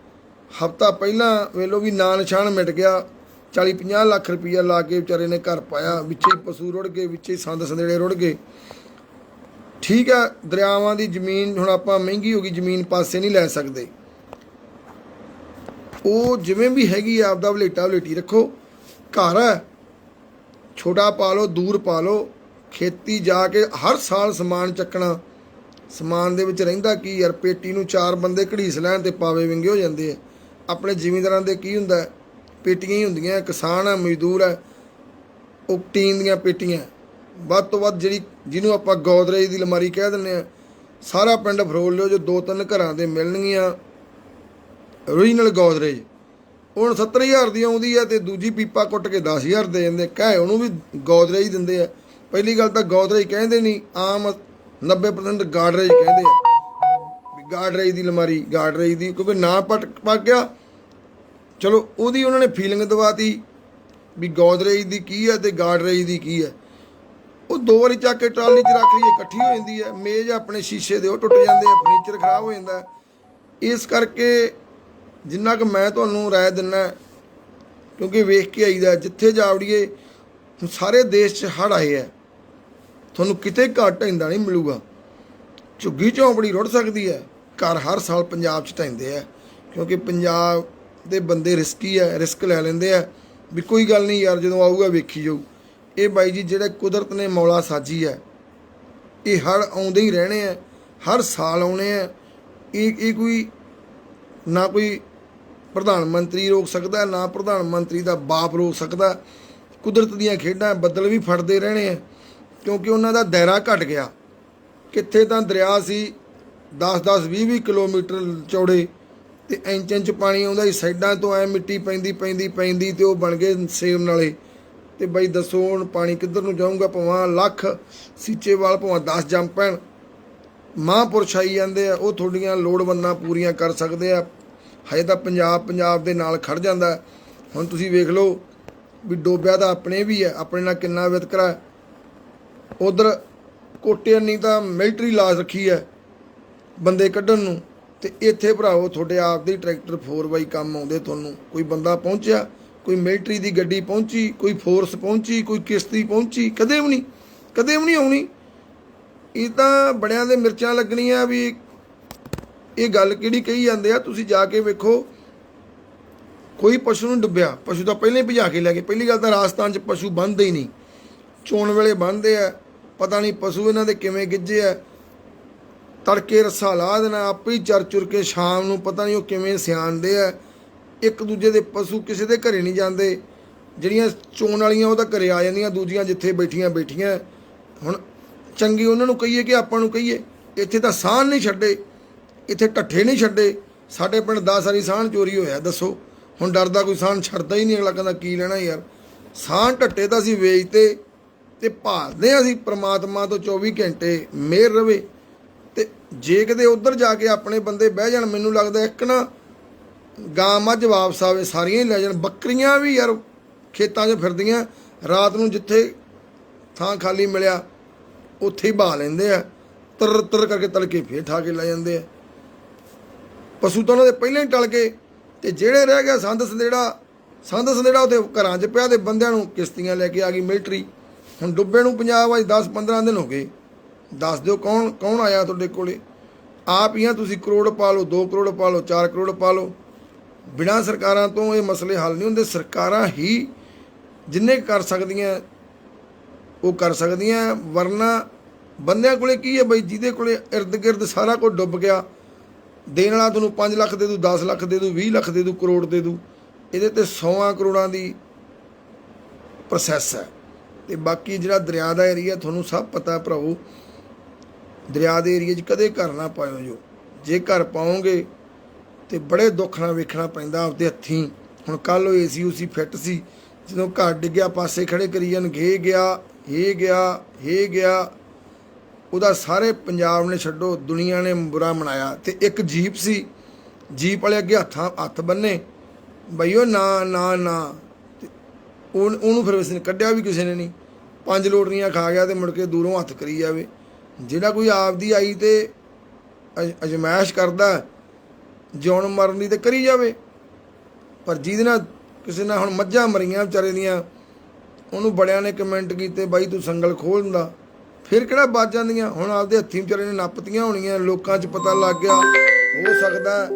ਹਫਤਾ ਪਹਿਲਾਂ ਵੇਲੋ ਵੀ ਨਾਂ ਨਿਸ਼ਾਨ ਮਿਟ ਗਿਆ। 40 50 ਲੱਖ ਰੁਪਈਆ ਲਾ ਕੇ ਵਿਚਾਰੇ ਨੇ ਘਰ ਪਾਇਆ, ਵਿੱਚੇ ਹੀ ਪਸ਼ੂ ਰੁੜ ਗਏ, ਵਿੱਚੇ ਹੀ ਸੰਦ ਸੰਦੇੜੇ ਰੁੜ ਗਏ। ਠੀਕ ਹੈ ਦਰਿਆਵਾਂ ਦੀ ਜ਼ਮੀਨ ਹੁਣ ਆਪਾਂ ਮਹਿੰਗੀ ਹੋ ਗਈ, ਜ਼ਮੀਨ ਪਾਸੇ ਨਹੀਂ ਲੈ ਸਕਦੇ। ਉਹ ਜਿਵੇਂ ਵੀ ਹੈਗੀ ਆ, ਆਪਦਾ ਵਲੇਟਾ ਵਲੇਟੀ ਰੱਖੋ। ਘਰ ਹੈ ਛੋਟਾ ਪਾ ਲਓ, ਦੂਰ ਪਾ ਲਓ, ਖੇਤੀ ਜਾ ਕੇ ਹਰ ਸਾਲ ਸਮਾਨ ਚੱਕਣਾ। ਸਮਾਨ ਦੇ ਵਿੱਚ ਰਹਿੰਦਾ ਕੀ ਯਾਰ, ਪੇਟੀ ਨੂੰ ਚਾਰ ਬੰਦੇ ਘੜੀਸ ਲੈਣ ਤੇ ਪਾਵੇ ਵਿੰਗੇ ਹੋ ਜਾਂਦੇ ਆ। ਆਪਣੇ ਜ਼ਿਮੀਂਦਾਰਾਂ ਦੇ ਕੀ ਹੁੰਦਾ? ਪੇਟੀਆਂ ਹੀ ਹੁੰਦੀਆਂ, ਕਿਸਾਨ ਹੈ ਮਜ਼ਦੂਰ ਹੈ ਉਹ ਟੀਨ ਦੀਆਂ ਪੇਟੀਆਂ। ਵੱਧ ਤੋਂ ਵੱਧ ਜਿਹੜੀ, ਜਿਹਨੂੰ ਆਪਾਂ ਗੋਦਰੇਜ ਦੀ ਅਲਮਾਰੀ ਕਹਿ ਦਿੰਦੇ ਆ ਸਾਰਾ ਪਿੰਡ ਫਰੋਲ ਲਿਓ, ਜੋ ਦੋ ਤਿੰਨ ਘਰਾਂ ਦੇ ਮਿਲਣਗੀਆਂ। ਓਰੀਜਨਲ ਗੋਦਰੇਜ। ਹੁਣ 70000 ਦੀ ਆਉਂਦੀ ਹੈ ਤੇ ਦੂਜੀ ਪੀਪਾ ਕੁੱਟ ਕੇ 10000 ਦੇ ਦਿੰਦੇ ਕਹੇ ਉਹਨੂੰ ਵੀ ਗੋਦਰੇਜ ਦਿੰਦੇ ਆ। ਪਹਿਲੀ ਗੱਲ ਤਾਂ ਗੋਦਰੇਜ ਕਹਿੰਦੇ ਨਹੀਂ, ਆਮ 90% ਗਾਡਰੇਜ ਕਹਿੰਦੇ ਆ। ਵੀ ਗਾਡਰੇਜ ਦੀ ਅਲਮਾਰੀ, ਗਾਡਰੇਜ ਦੀ, ਕਿਉਂਕਿ ਨਾ ਪਟ ਪੱਕ ਗਿਆ ਚਲੋ ਉਹਦੀ ਉਹਨਾਂ ਨੇ ਫੀਲਿੰਗ ਦਵਾਤੀ ਵੀ ਗੋਦਰੇਜ ਦੀ ਕੀ ਹੈ ਤੇ ਗਾਡਰੇਜ ਦੀ ਕੀ ਹੈ। ਉਹ ਦੋ ਵਾਰੀ ਚੱਕ ਕੇ ਟਰਾਲੀ 'ਚ ਰੱਖ ਲਈਏ ਇਕੱਠੀ ਹੋ ਜਾਂਦੀ ਹੈ। ਮੇਜ਼ ਆਪਣੇ ਸ਼ੀਸ਼ੇ ਦੇ ਉਹ ਟੁੱਟ ਜਾਂਦੇ ਆ ਫਰਨੀਚਰ ਖਰਾਬ ਹੋ ਜਾਂਦਾ ਇਸ ਕਰਕੇ ਜਿੰਨਾ ਕਿ ਮੈਂ ਤੁਹਾਨੂੰ ਰਾਏ ਦਿੰਨਾ ਕਿਉਂਕਿ ਵੇਖ ਕੇ ਆਈਦਾ ਜਿੱਥੇ ਜਾਵੜੀਏ ਹੁਣ ਸਾਰੇ ਦੇਸ਼ 'ਚ ਹੜ੍ਹ ਆਏ ਆ ਤੁਹਾਨੂੰ ਕਿਤੇ ਘੱਟ ਢਹਿੰਦਾ ਨਹੀਂ ਮਿਲੂਗਾ। ਝੁੱਗੀ ਝੌਂਪੜੀ ਰੁੜ ਸਕਦੀ ਹੈ। ਘਰ ਹਰ ਸਾਲ ਪੰਜਾਬ 'ਚ ਢਹਿੰਦੇ ਆ, ਕਿਉਂਕਿ ਪੰਜਾਬ ਦੇ ਬੰਦੇ ਰਿਸਕੀ ਆ ਰਿਸਕ ਲੈ ਲੈਂਦੇ ਆ। ਵੀ ਕੋਈ ਗੱਲ ਨਹੀਂ ਯਾਰ, ਜਦੋਂ ਆਊਗਾ ਵੇਖੀ ਜਾਊ। ਇਹ ਬਾਈ ਜੀ ਜਿਹੜੇ ਕੁਦਰਤ ਨੇ ਮੌਲਾ ਸਾਜੀ ਹੈ ਇਹ ਹਰ ਆਉਂਦੇ ਹੀ ਰਹਿਣੇ ਆ, ਹਰ ਸਾਲ ਆਉਣੇ ਆ। ਇਹ ਇਹ ਕੋਈ ਨਾ ਕੋਈ ਪ੍ਰਧਾਨ ਮੰਤਰੀ ਰੋਕ ਸਕਦਾ, ਨਾ ਪ੍ਰਧਾਨ ਮੰਤਰੀ ਦਾ ਬਾਪ ਰੋਕ ਸਕਦਾ। ਕੁਦਰਤ ਦੀਆਂ ਖੇਡਾਂ ਬੱਦਲ ਵੀ ਫੜਦੇ ਰਹਿਣੇ ਆ, ਕਿਉਂਕਿ ਉਹਨਾਂ ਦਾ ਦਾਇਰਾ ਘਟ ਗਿਆ। ਕਿੱਥੇ ਤਾਂ ਦਰਿਆ ਸੀ 10 10 20 20 ਕਿਲੋਮੀਟਰ ਚੌੜੇ। ਤੇ ਇੰਚ ਇੰਚ ਪਾਣੀ ਆਉਂਦਾ ਸੀ, ਸਾਈਡਾਂ ਤੋਂ ਐ ਮਿੱਟੀ ਪੈਂਦੀ ਪੈਂਦੀ ਪੈਂਦੀ ਤੇ ਉਹ ਬਣ ਗਏ ਸੇਮ ਨਾਲੇ। ਤੇ ਬਈ ਦੱਸੋ ਹੁਣ ਪਾਣੀ ਕਿੱਧਰ ਨੂੰ ਜਾਊਗਾ? ਭਾਵੇਂ ਲੱਖ, ਸੀਚੇ ਵਾਲ, ਭਾਵੇਂ 10 ਜੰਪ ਪੈਣ। ਮਹਾਂਪੁਰਸ਼ ਆਈ ਜਾਂਦੇ ਆ, ਉਹ ਤੁਹਾਡੀਆਂ ਲੋੜਵੰਦਾਂ ਪੂਰੀਆਂ ਕਰ ਸਕਦੇ ਆ। ਹਜੇ ਤਾਂ ਪੰਜਾਬ ਪੰਜਾਬ ਦੇ ਨਾਲ ਖੜ ਜਾਂਦਾ। ਹੁਣ ਤੁਸੀਂ ਵੇਖ ਲਓ ਵੀ ਡੋਬਿਆ ਤਾਂ ਆਪਣੇ ਵੀ ਹੈ ਆਪਣੇ ਨਾਲ ਕਿੰਨਾ ਵਿਤਕਰਾ ਉਧਰ ਕੋਟਿਆਂ ਨਹੀਂ ਤਾਂ ਮਿਲਟਰੀ ਲਾਜ ਰੱਖੀ ਹੈ, ਬੰਦੇ ਕੱਢਣ ਨੂੰ। ਤੇ ਇੱਥੇ ਭਰਾਓ ਤੁਹਾਡੇ ਆਪ ਦੇ ਟਰੈਕਟਰ 4x ਕੰਮ ਆਉਂਦੇ ਤੁਹਾਨੂੰ। ਕੋਈ ਬੰਦਾ ਪਹੁੰਚਿਆ, ਕੋਈ ਮਿਲਟਰੀ ਦੀ ਗੱਡੀ ਪਹੁੰਚੀ, ਕੋਈ ਫੋਰਸ ਪਹੁੰਚੀ, ਕੋਈ ਕਿਸ਼ਤੀ ਪਹੁੰਚੀ, ਕਦੇ ਵੀ ਨਹੀਂ, ਕਦੇ ਵੀ ਨਹੀਂ ਆਉਣੀ। ਇਹ ਤਾਂ ਬੜਿਆਂ ਦੇ ਮਿਰਚਾਂ ਲੱਗਣੀਆਂ ਵੀ ਇਹ ਗੱਲ ਕਿਹੜੀ ਕਹੀ ਜਾਂਦੇ ਆ, ਤੁਸੀਂ ਜਾ ਕੇ ਵੇਖੋ। ਕੋਈ ਪਸ਼ੂ ਨੂੰ ਡੁੱਬਿਆ, ਪਸ਼ੂ ਤਾਂ ਪਹਿਲਾਂ ਹੀ ਭਜਾ ਕੇ ਲੈ ਗਏ। ਪਹਿਲੀ ਗੱਲ ਤਾਂ ਰਾਜਸਥਾਨ 'ਚ ਪਸ਼ੂ ਬੰਨਦੇ ਹੀ ਨਹੀਂ। ਚੋਣ ਵੇਲੇ ਬੰਨਦੇ ਆ, ਪਤਾ ਨਹੀਂ ਪਸ਼ੂ ਇਹਨਾਂ ਦੇ ਕਿਵੇਂ ਗਿੱਜੇ ਆ। ਤੜਕੇ ਰੱਸਾ ਲਾ ਦੇਣਾ, ਆਪੇ ਹੀ ਚਰ ਚੁਰ ਕੇ ਸ਼ਾਮ ਨੂੰ ਪਤਾ ਨਹੀਂ ਉਹ ਕਿਵੇਂ ਸਿਆਣਦੇ ਆ। ਇੱਕ ਦੂਜੇ ਦੇ ਪਸ਼ੂ ਕਿਸੇ ਦੇ ਘਰੇ ਨਹੀਂ ਜਾਂਦੇ। ਜਿਹੜੀਆਂ ਚੋਣ ਵਾਲੀਆਂ ਉਹ ਤਾਂ ਘਰੇ ਆ ਜਾਂਦੀਆਂ, ਦੂਜੀਆਂ ਜਿੱਥੇ ਬੈਠੀਆਂ ਬੈਠੀਆਂ। ਹੁਣ ਚੰਗੀ ਉਹਨਾਂ ਨੂੰ ਕਹੀਏ ਕਿ ਆਪਾਂ ਨੂੰ ਕਹੀਏ, ਇੱਥੇ ਤਾਂ ਸਾਹਣ ਨਹੀਂ ਛੱਡੇ, ਇੱਥੇ ਢੱਠੇ ਨਹੀਂ ਛੱਡੇ। ਸਾਡੇ ਪਿੰਡ 10 ਵਾਰੀ ਸਾਹਣ ਚੋਰੀ ਹੋਇਆ, ਦੱਸੋ। ਹੁਣ ਡਰਦਾ ਕੋਈ ਸਾਹ ਛੱਡਦਾ ਹੀ ਨਹੀਂ, ਅਗਲਾ ਕਹਿੰਦਾ ਕੀ ਲੈਣਾ ਯਾਰ। ਸਾਹ ਢੱਟੇ ਤਾਂ ਅਸੀਂ ਵੇਚਤੇ ਤੇ ਭਾਲਦੇ ਹਾਂ ਅਸੀਂ, ਪ੍ਰਮਾਤਮਾ ਤੋਂ 24 ਘੰਟੇ ਮਿਹਰ ਰਵੇ। ਤੇ ਜੇ ਕਿਤੇ ਉਧਰ ਜਾ ਕੇ ਆਪਣੇ ਬੰਦੇ ਬਹਿ ਜਾਣ, ਮੈਨੂੰ ਲੱਗਦਾ ਇੱਕ ਨਾ ਗਾਂ ਮੱਝ ਵਾਪਸ ਆਵੇ ਸਾਰੀਆਂ ਹੀ ਲੈ ਜਾਣ। ਬੱਕਰੀਆਂ ਵੀ ਯਾਰ ਖੇਤਾਂ 'ਚ ਫਿਰਦੀਆਂ, ਰਾਤ ਨੂੰ ਜਿੱਥੇ ਥਾਂ ਖਾਲੀ ਮਿਲਿਆ, ਉੱਥੇ ਹੀ ਬਹਾ ਲੈਂਦੇ ਆ। ਤਰ ਤਰ ਕਰਕੇ ਤਲਕੇ ਫੇਰ ਠਾ ਕੇ ਲੈ ਜਾਂਦੇ ਆ। ਪਸ਼ੂ ਤਾਂ ਉਹਨਾਂ ਦੇ ਪਹਿਲਾਂ ਹੀ ਟਲ ਗਏ ਤੇ ਜਿਹੜੇ ਰਹਿ ਗਿਆ ਸੰਦ ਸੰਦੇੜਾ ਸੰਦ ਸੰਦੇੜਾ ਉਹਦੇ ਘਰਾਂ 'ਚ ਪਿਆ ਤੇ ਬੰਦਿਆਂ ਨੂੰ ਕਿਸ਼ਤੀਆਂ ਲੈ ਕੇ ਆ ਗਈ ਮਿਲਟਰੀ। ਹੁਣ ਡੁੱਬੇ ਨੂੰ ਪੰਜਾਬ ਅੱਜ 10 15 ਦਿਨ ਹੋ ਗਏ। ਦੱਸ ਦਿਓ ਕੌਣ ਕੌਣ ਆਇਆ ਤੁਹਾਡੇ ਕੋਲੇ? ਆਪ ਹੀ ਆ ਤੁਸੀਂ, ਕਰੋੜ ਪਾ ਲਓ 2 ਕਰੋੜ ਪਾ ਲਓ 4 ਕਰੋੜ ਪਾ ਲਓ। ਬਿਨਾਂ ਸਰਕਾਰਾਂ ਤੋਂ ਇਹ ਮਸਲੇ ਹੱਲ ਨਹੀਂ ਹੁੰਦੇ। ਸਰਕਾਰਾਂ ਹੀ ਜਿੰਨੇ ਕਰ ਸਕਦੀਆਂ, ਉਹ ਕਰ ਸਕਦੀਆਂ। ਵਰਨਾ ਬੰਦਿਆਂ ਕੋਲੇ ਕੀ ਹੈ ਬਈ, ਜਿਹਦੇ ਕੋਲੇ ਇਰਦ ਗਿਰਦ ਸਾਰਾ ਕੁਝ ਡੁੱਬ ਗਿਆ। ਦੇਣ ਵਾਲਾ ਤੁਹਾਨੂੰ 5 ਲੱਖ ਦੇ ਦੂ 10 ਲੱਖ ਦੇ ਦੂ 20 ਲੱਖ ਦੇ ਦੂ, ਕਰੋੜ ਦੇ ਦੂ। ਇਹਦੇ ਤੇ 100 ਕਰੋੜਾਂ ਦੀ ਪ੍ਰੋਸੈਸ ਹੈ। ਤੇ ਬਾਕੀ ਜਿਹੜਾ ਦਰਿਆ ਦਾ ਏਰੀਆ ਤੁਹਾਨੂੰ ਸਭ ਪਤਾ ਭਰਾਵੋ ਦਰਿਆ ਦੇ ਏਰੀਏ 'ਚ ਕਦੇ ਘਰ ਨਾ ਪਾਇਓ ਜੋ। ਜੇ ਘਰ ਪਾਓਗੇ ਤੇ ਬੜੇ ਦੁੱਖ ਨਾਲ ਵੇਖਣਾ ਪੈਂਦਾ ਆਪਦੇ ਹੱਥੀਂ। ਹੁਣ ਕੱਲ ਉਹ ਏਸੀ ਉਸੀ ਫਿੱਟ ਸੀ, ਜਦੋਂ ਘਰ ਡਿੱਗਿਆ, ਪਾਸੇ ਖੜੇ ਕਰੀ ਜਾਣ, ਗੇ ਗਿਆ ਇਹ ਗਿਆ ਇਹ ਗਿਆ। ਉਹਦਾ ਸਾਰੇ ਪੰਜਾਬ ਨੇ ਛੱਡੋ, ਦੁਨੀਆ ਨੇ ਬੁਰਾ ਮਨਾਇਆ। ਤੇ ਇੱਕ ਜੀਪ ਸੀ, ਜੀਪ ਵਾਲੇ ਅੱਗੇ ਹੱਥਾਂ, ਹੱਥ ਬੰਨੇ, ਬਈ ਉਹ ਨਾ ਨਾ ਨਾ। ਉਹ- ਉਹਨੂੰ ਫਿਰ ਉਸ ਨੇ ਕੱਢਿਆ ਵੀ ਕਿਸੇ ਨੇ ਨਹੀਂ। ਪੰਜ ਲੋਟਰੀਆਂ ਖਾ ਗਿਆ ਤੇ ਮੁੜ ਕੇ ਦੂਰੋਂ ਹੱਥ ਕਰੀ ਜਾਵੇ। ਜਿਹੜਾ ਕੋਈ ਆਪਦੀ ਆਈ ਤੇ ਅਜ- ਅਜਮਾਇਸ਼ ਕਰਦਾ ਜਿਉਣ ਮਰਨ ਦੀ ਤੇ ਕਰੀ ਜਾਵੇ। ਪਰ ਜਿਹਦੇ ਨਾਲ ਕਿਸੇ ਨਾਲ ਹੁਣ ਮੱਝਾਂ ਮਰੀਆਂ ਵਿਚਾਰੇ ਦੀਆਂ, ਉਹਨੂੰ ਬੜਿਆਂ ਨੇ ਕਮੈਂਟ ਕੀਤੇ, ਬਾਈ ਤੂੰ ਸੰਗਲ ਖੋਲ ਦਿੰਦਾ। ਫਿਰ ਕਿਹੜਾ ਵੱਜ ਜਾਂਦੀਆਂ? ਹੁਣ ਆਪਦੇ ਹੱਥੀਂ ਵਿਚਾਰੇ ਨੇ ਨੱਪਤੀਆਂ ਹੋਣੀਆਂ, ਲੋਕਾਂ 'ਚ ਪਤਾ ਲੱਗ ਗਿਆ, ਹੋ ਸਕਦਾ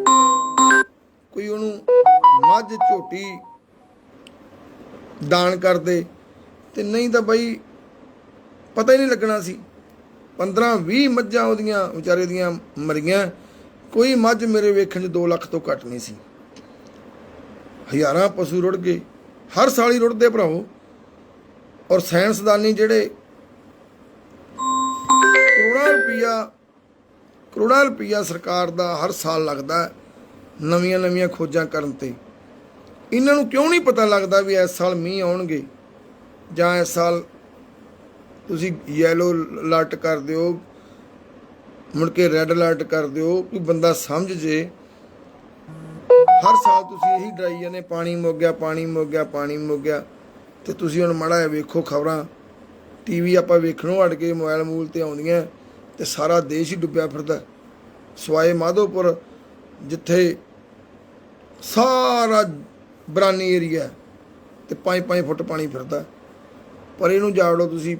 ਕੋਈ ਉਹਨੂੰ ਮੱਝ ਝੋਟੀ ਦਾਨ ਕਰਦੇ ਤੇ ਨਹੀਂ ਤਾਂ ਬਾਈ, ਪਤਾ ਹੀ ਨਹੀਂ ਲੱਗਣਾ ਸੀ। 15 20 ਮੱਝਾਂ ਉਹਦੀਆਂ ਵਿਚਾਰੇ ਦੀਆਂ ਮਰੀਆਂ, ਕੋਈ ਮੱਝ ਮੇਰੇ ਵੇਖਣ 'ਚ 2 ਲੱਖ ਤੋਂ ਘੱਟ ਨਹੀਂ ਸੀ। ਹਜ਼ਾਰਾਂ ਪਸ਼ੂ ਰੁੜ ਗਏ, ਹਰ ਸਾਲ ਹੀ ਰੁੜਦੇ ਭਰਾਓ ਔਰ ਸਾਇੰਸਦਾਨੀ ਜਿਹੜੇ ਕਰੋੜਾਂ ਰੁਪਈਆ ਕਰੋੜਾਂ ਰੁਪਈਆ ਸਰਕਾਰ ਦਾ ਹਰ ਸਾਲ ਲੱਗਦਾ ਨਵੀਆਂ ਨਵੀਆਂ ਖੋਜਾਂ ਕਰਨ ਤੇ। ਇਹਨਾਂ ਨੂੰ ਕਿਉਂ ਨਹੀਂ ਪਤਾ ਲੱਗਦਾ ਵੀ ਇਸ ਸਾਲ ਮੀਂਹ ਆਉਣਗੇ ਜਾਂ ਇਸ ਸਾਲ ਤੁਸੀਂ ਯੈਲੋ ਅਲਰਟ ਕਰ ਦਿਓ, ਮੁੜ ਕੇ ਰੈੱਡ ਅਲਰਟ ਕਰ ਦਿਓ ਕਿ ਬੰਦਾ ਸਮਝ ਜੇ। ਹਰ ਸਾਲ ਤੁਸੀਂ ਇਹੀ ਡਰਾਈ ਜਾਂਦੇ, ਪਾਣੀ ਮੁੱਕ ਗਿਆ, ਪਾਣੀ ਮੁੱਕ ਗਿਆ, ਪਾਣੀ ਮੁੱਕ ਗਿਆ। ਤੇ ਤੁਸੀਂ ਹੁਣ ਮਾੜਾ ਜਿਹਾ ਵੇਖੋ ਖਬਰਾਂ। ਟੀਵੀ ਆਪਾਂ ਵੇਖਣੋਂ ਹਟ ਕੇ ਮੋਬਾਈਲ ਮੂਲ ਤੇ ਆਉਂਦੀਆਂ, ਤੇ ਸਾਰਾ ਦੇਸ਼ ਹੀ ਡੁੱਬਿਆ ਫਿਰਦਾ। ਸਵਾਏ ਮਾਧੋਪੁਰ, ਜਿੱਥੇ ਸਾਰਾ ਬਰਾਨੀ ਏਰੀਆ ਤੇ 5-5 ਫੁੱਟ ਪਾਣੀ ਫਿਰਦਾ। ਪਰ ਇਹਨੂੰ ਜਾਵੜੋ ਤੁਸੀਂ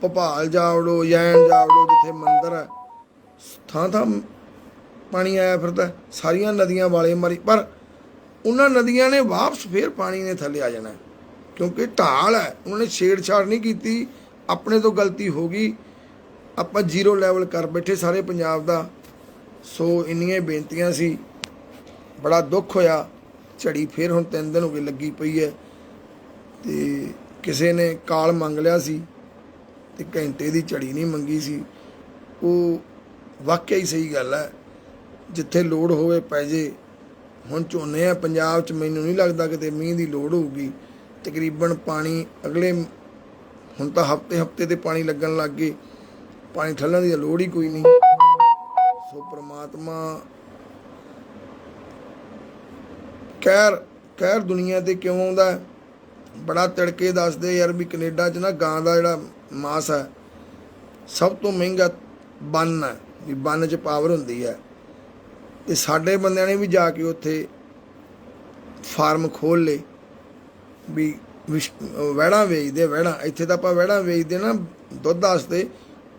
ਭੋਪਾਲ ਜਾਵੜੋ, ਜੈਨ ਜਾਵੜੋ, ਜਿੱਥੇ ਮੰਦਿਰ ਹੈ। ਥਾਂ ਥਾਂ ਪਾਣੀ ਆਇਆ ਫਿਰਦਾ ਸਾਰੀਆਂ ਨਦੀਆਂ ਵਾਲੇ ਮਾਰੀ। ਪਰ ਉਹਨਾਂ ਨਦੀਆਂ ਨੇ ਵਾਪਸ ਫੇਰ ਪਾਣੀ ਨੇ ਥੱਲੇ ਆ ਜਾਣਾ ਕਿਉਂਕਿ ਢਾਲ ਹੈ। ਉਹਨਾਂ ਨੇ ਛੇੜਛਾੜ ਨਹੀਂ ਕੀਤੀ। ਆਪਣੇ ਤੋਂ ਗਲਤੀ ਹੋ ਗਈ। ਆਪਾਂ ਜ਼ੀਰੋ ਲੈਵਲ ਕਰ ਬੈਠੇ ਸਾਰੇ ਪੰਜਾਬ ਦਾ। ਸੋ ਇੰਨੀਆਂ ਬੇਨਤੀਆਂ ਸੀ। ਬੜਾ ਦੁੱਖ ਹੋਇਆ। ਝੜੀ ਫੇਰ ਹੁਣ ਤਿੰਨ ਦਿਨ ਹੋ ਗਏ ਲੱਗੀ ਪਈ ਹੈ। ਤੇ ਕਿਸੇ ਨੇ ਕਾਲ ਮੰਗ ਲਿਆ ਸੀ। ਤੇ ਘੰਟੇ ਦੀ ਝੜੀ ਨਹੀਂ ਮੰਗੀ ਸੀ। ਉਹ ਵਾਕਿਆ ਹੀ ਸਹੀ ਗੱਲ ਹੈ ਜਿੱਥੇ ਲੋੜ ਹੋਵੇ ਪੈ ਜੇ। ਹੁਣ ਝੋਨੇ ਆ, ਪੰਜਾਬ 'ਚ ਮੈਨੂੰ ਨਹੀਂ ਲੱਗਦਾ ਕਿਤੇ ਮੀਂਹ ਦੀ ਲੋੜ ਹੋਊਗੀ। ਤਕਰੀਬਨ ਪਾਣੀ ਅਗਲੇ ਹੁਣ ਤਾਂ ਹਫ਼ਤੇ ਹਫ਼ਤੇ ਤੇ ਪਾਣੀ ਲੱਗਣ ਲੱਗ ਗਏ। ਪਾਣੀ ਠੱਲਣ ਦੀ ਲੋੜ ਹੀ ਕੋਈ ਨਹੀਂ। ਸੋ ਪ੍ਰਮਾਤਮਾ ਕਹਿਰ ਕਹਿਰ ਦੁਨੀਆ ਤੇ ਕਿਉਂ ਆਉਂਦਾ? ਬੜਾ ਤੜਕੇ ਦੱਸਦੇ ਯਾਰ ਵੀ ਕੈਨੇਡਾ 'ਚ ਨਾ ਗਾਂ ਦਾ ਜਿਹੜਾ ਮਾਸ ਹੈ, ਸਭ ਤੋਂ ਮਹਿੰਗਾ ਬੰਨ ਹੈ, ਵੀ ਬੰਨ 'ਚ ਪਾਵਰ ਹੁੰਦੀ ਹੈ। ਤੇ ਸਾਡੇ ਬੰਦਿਆਂ ਨੇ ਵੀ ਜਾ ਕੇ ਉੱਥੇ ਫਾਰਮ ਖੋਲ ਲੇ ਵੀ ਵਹਿੜਾਂ ਵੇਚਦੇ ਵਹਿੜਾਂ, ਇੱਥੇ ਤਾਂ ਆਪਾਂ ਵਹਿੜਾਂ ਵੇਚਦੇ ਨਾ, ਦੁੱਧ ਵਾਸਤੇ,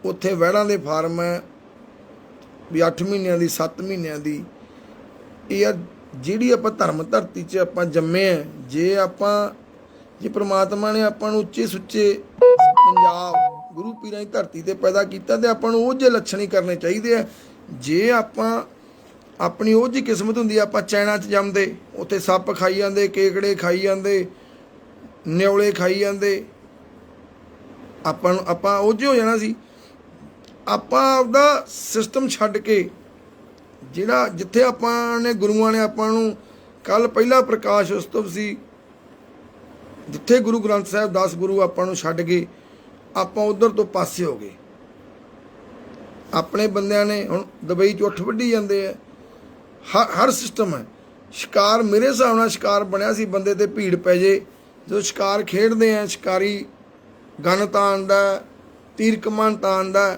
ਉੱਥੇ ਵਹਿੜਾਂ ਦੇ ਫਾਰਮ ਹੈ, ਵੀ 8 ਮਹੀਨਿਆਂ ਦੀ 7 ਮਹੀਨਿਆਂ ਦੀ। ਇਹ ਆ ਜਿਹੜੀ ਆਪਾਂ ਧਰਮ ਧਰਤੀ 'ਚ ਆਪਾਂ ਜੰਮੇ ਆ, ਜੇ ਆਪਾਂ ਜੇ ਪ੍ਰਮਾਤਮਾ ਨੇ ਆਪਾਂ ਨੂੰ ਉੱਚੇ ਸੁੱਚੇ ਪੰਜਾਬ ਗੁਰੂ ਪੀਰਾਂ ਦੀ ਧਰਤੀ ਤੇ ਪੈਦਾ ਕੀਤਾ ਤੇ ਆਪਾਂ ਨੂੰ ਉਹ ਜਿਹੇ ਲੱਛਣ ਹੀ ਕਰਨੇ ਚਾਹੀਦੇ ਆ। ਜੇ ਆਪਾਂ ਆਪਣੀ ਉਹ ਜੀ ਕਿਸਮਤ ਹੁੰਦੀ ਆ, ਆਪਾਂ ਚੈਨਾ 'ਚ ਜੰਮਦੇ ਉੱਥੇ ਸੱਪ ਖਾਈ ਜਾਂਦੇ ਕੇਕੜੇ ਖਾਈ ਜਾਂਦੇ ਨਿਉਲੇ ਖਾਈ ਜਾਂਦੇ ਆਪਾਂ ਨੂੰ ਆਪਾਂ ਉਹ ਜਿਹੇ ਹੋ ਜਾਣਾ ਸੀ। ਆਪਾਂ ਆਪਦਾ ਸਿਸਟਮ ਛੱਡ ਕੇ ਜਿਹੜਾ ਜਿੱਥੇ ਆਪਾਂ ਨੇ ਗੁਰੂਆਂ ਨੇ ਆਪਾਂ ਨੂੰ ਕੱਲ ਪਹਿਲਾ ਪ੍ਰਕਾਸ਼ ਉਤਸਵ ਸੀ ਜਿੱਥੇ ਗੁਰੂ ਗ੍ਰੰਥ ਸਾਹਿਬ 10 ਗੁਰੂ ਆਪਾਂ ਨੂੰ ਛੱਡ ਗਏ, ਆਪਾਂ ਉਧਰ ਤੋਂ ਪਾਸੇ ਹੋ ਗਏ। ਆਪਣੇ ਬੰਦਿਆਂ ਨੇ ਹੁਣ ਦੁਬਈ ਚ ਉੱਠ ਵੱਢੀ ਜਾਂਦੇ ਆ। ਹਰ ਹਰ ਸਿਸਟਮ ਹੈ। ਸ਼ਿਕਾਰ ਮੇਰੇ ਹਿਸਾਬ ਨਾਲ ਸ਼ਿਕਾਰ ਬਣਿਆ ਸੀ, ਬੰਦੇ ਤੇ ਭੀੜ ਪੈ ਜੇ। ਜਦੋਂ ਸ਼ਿਕਾਰ ਖੇਡਦੇ ਆ, ਸ਼ਿਕਾਰੀ ਗਨ ਤਾਣ ਦਾ ਤੀਰ ਕਮਾਨ ਤਾਣ ਦਾ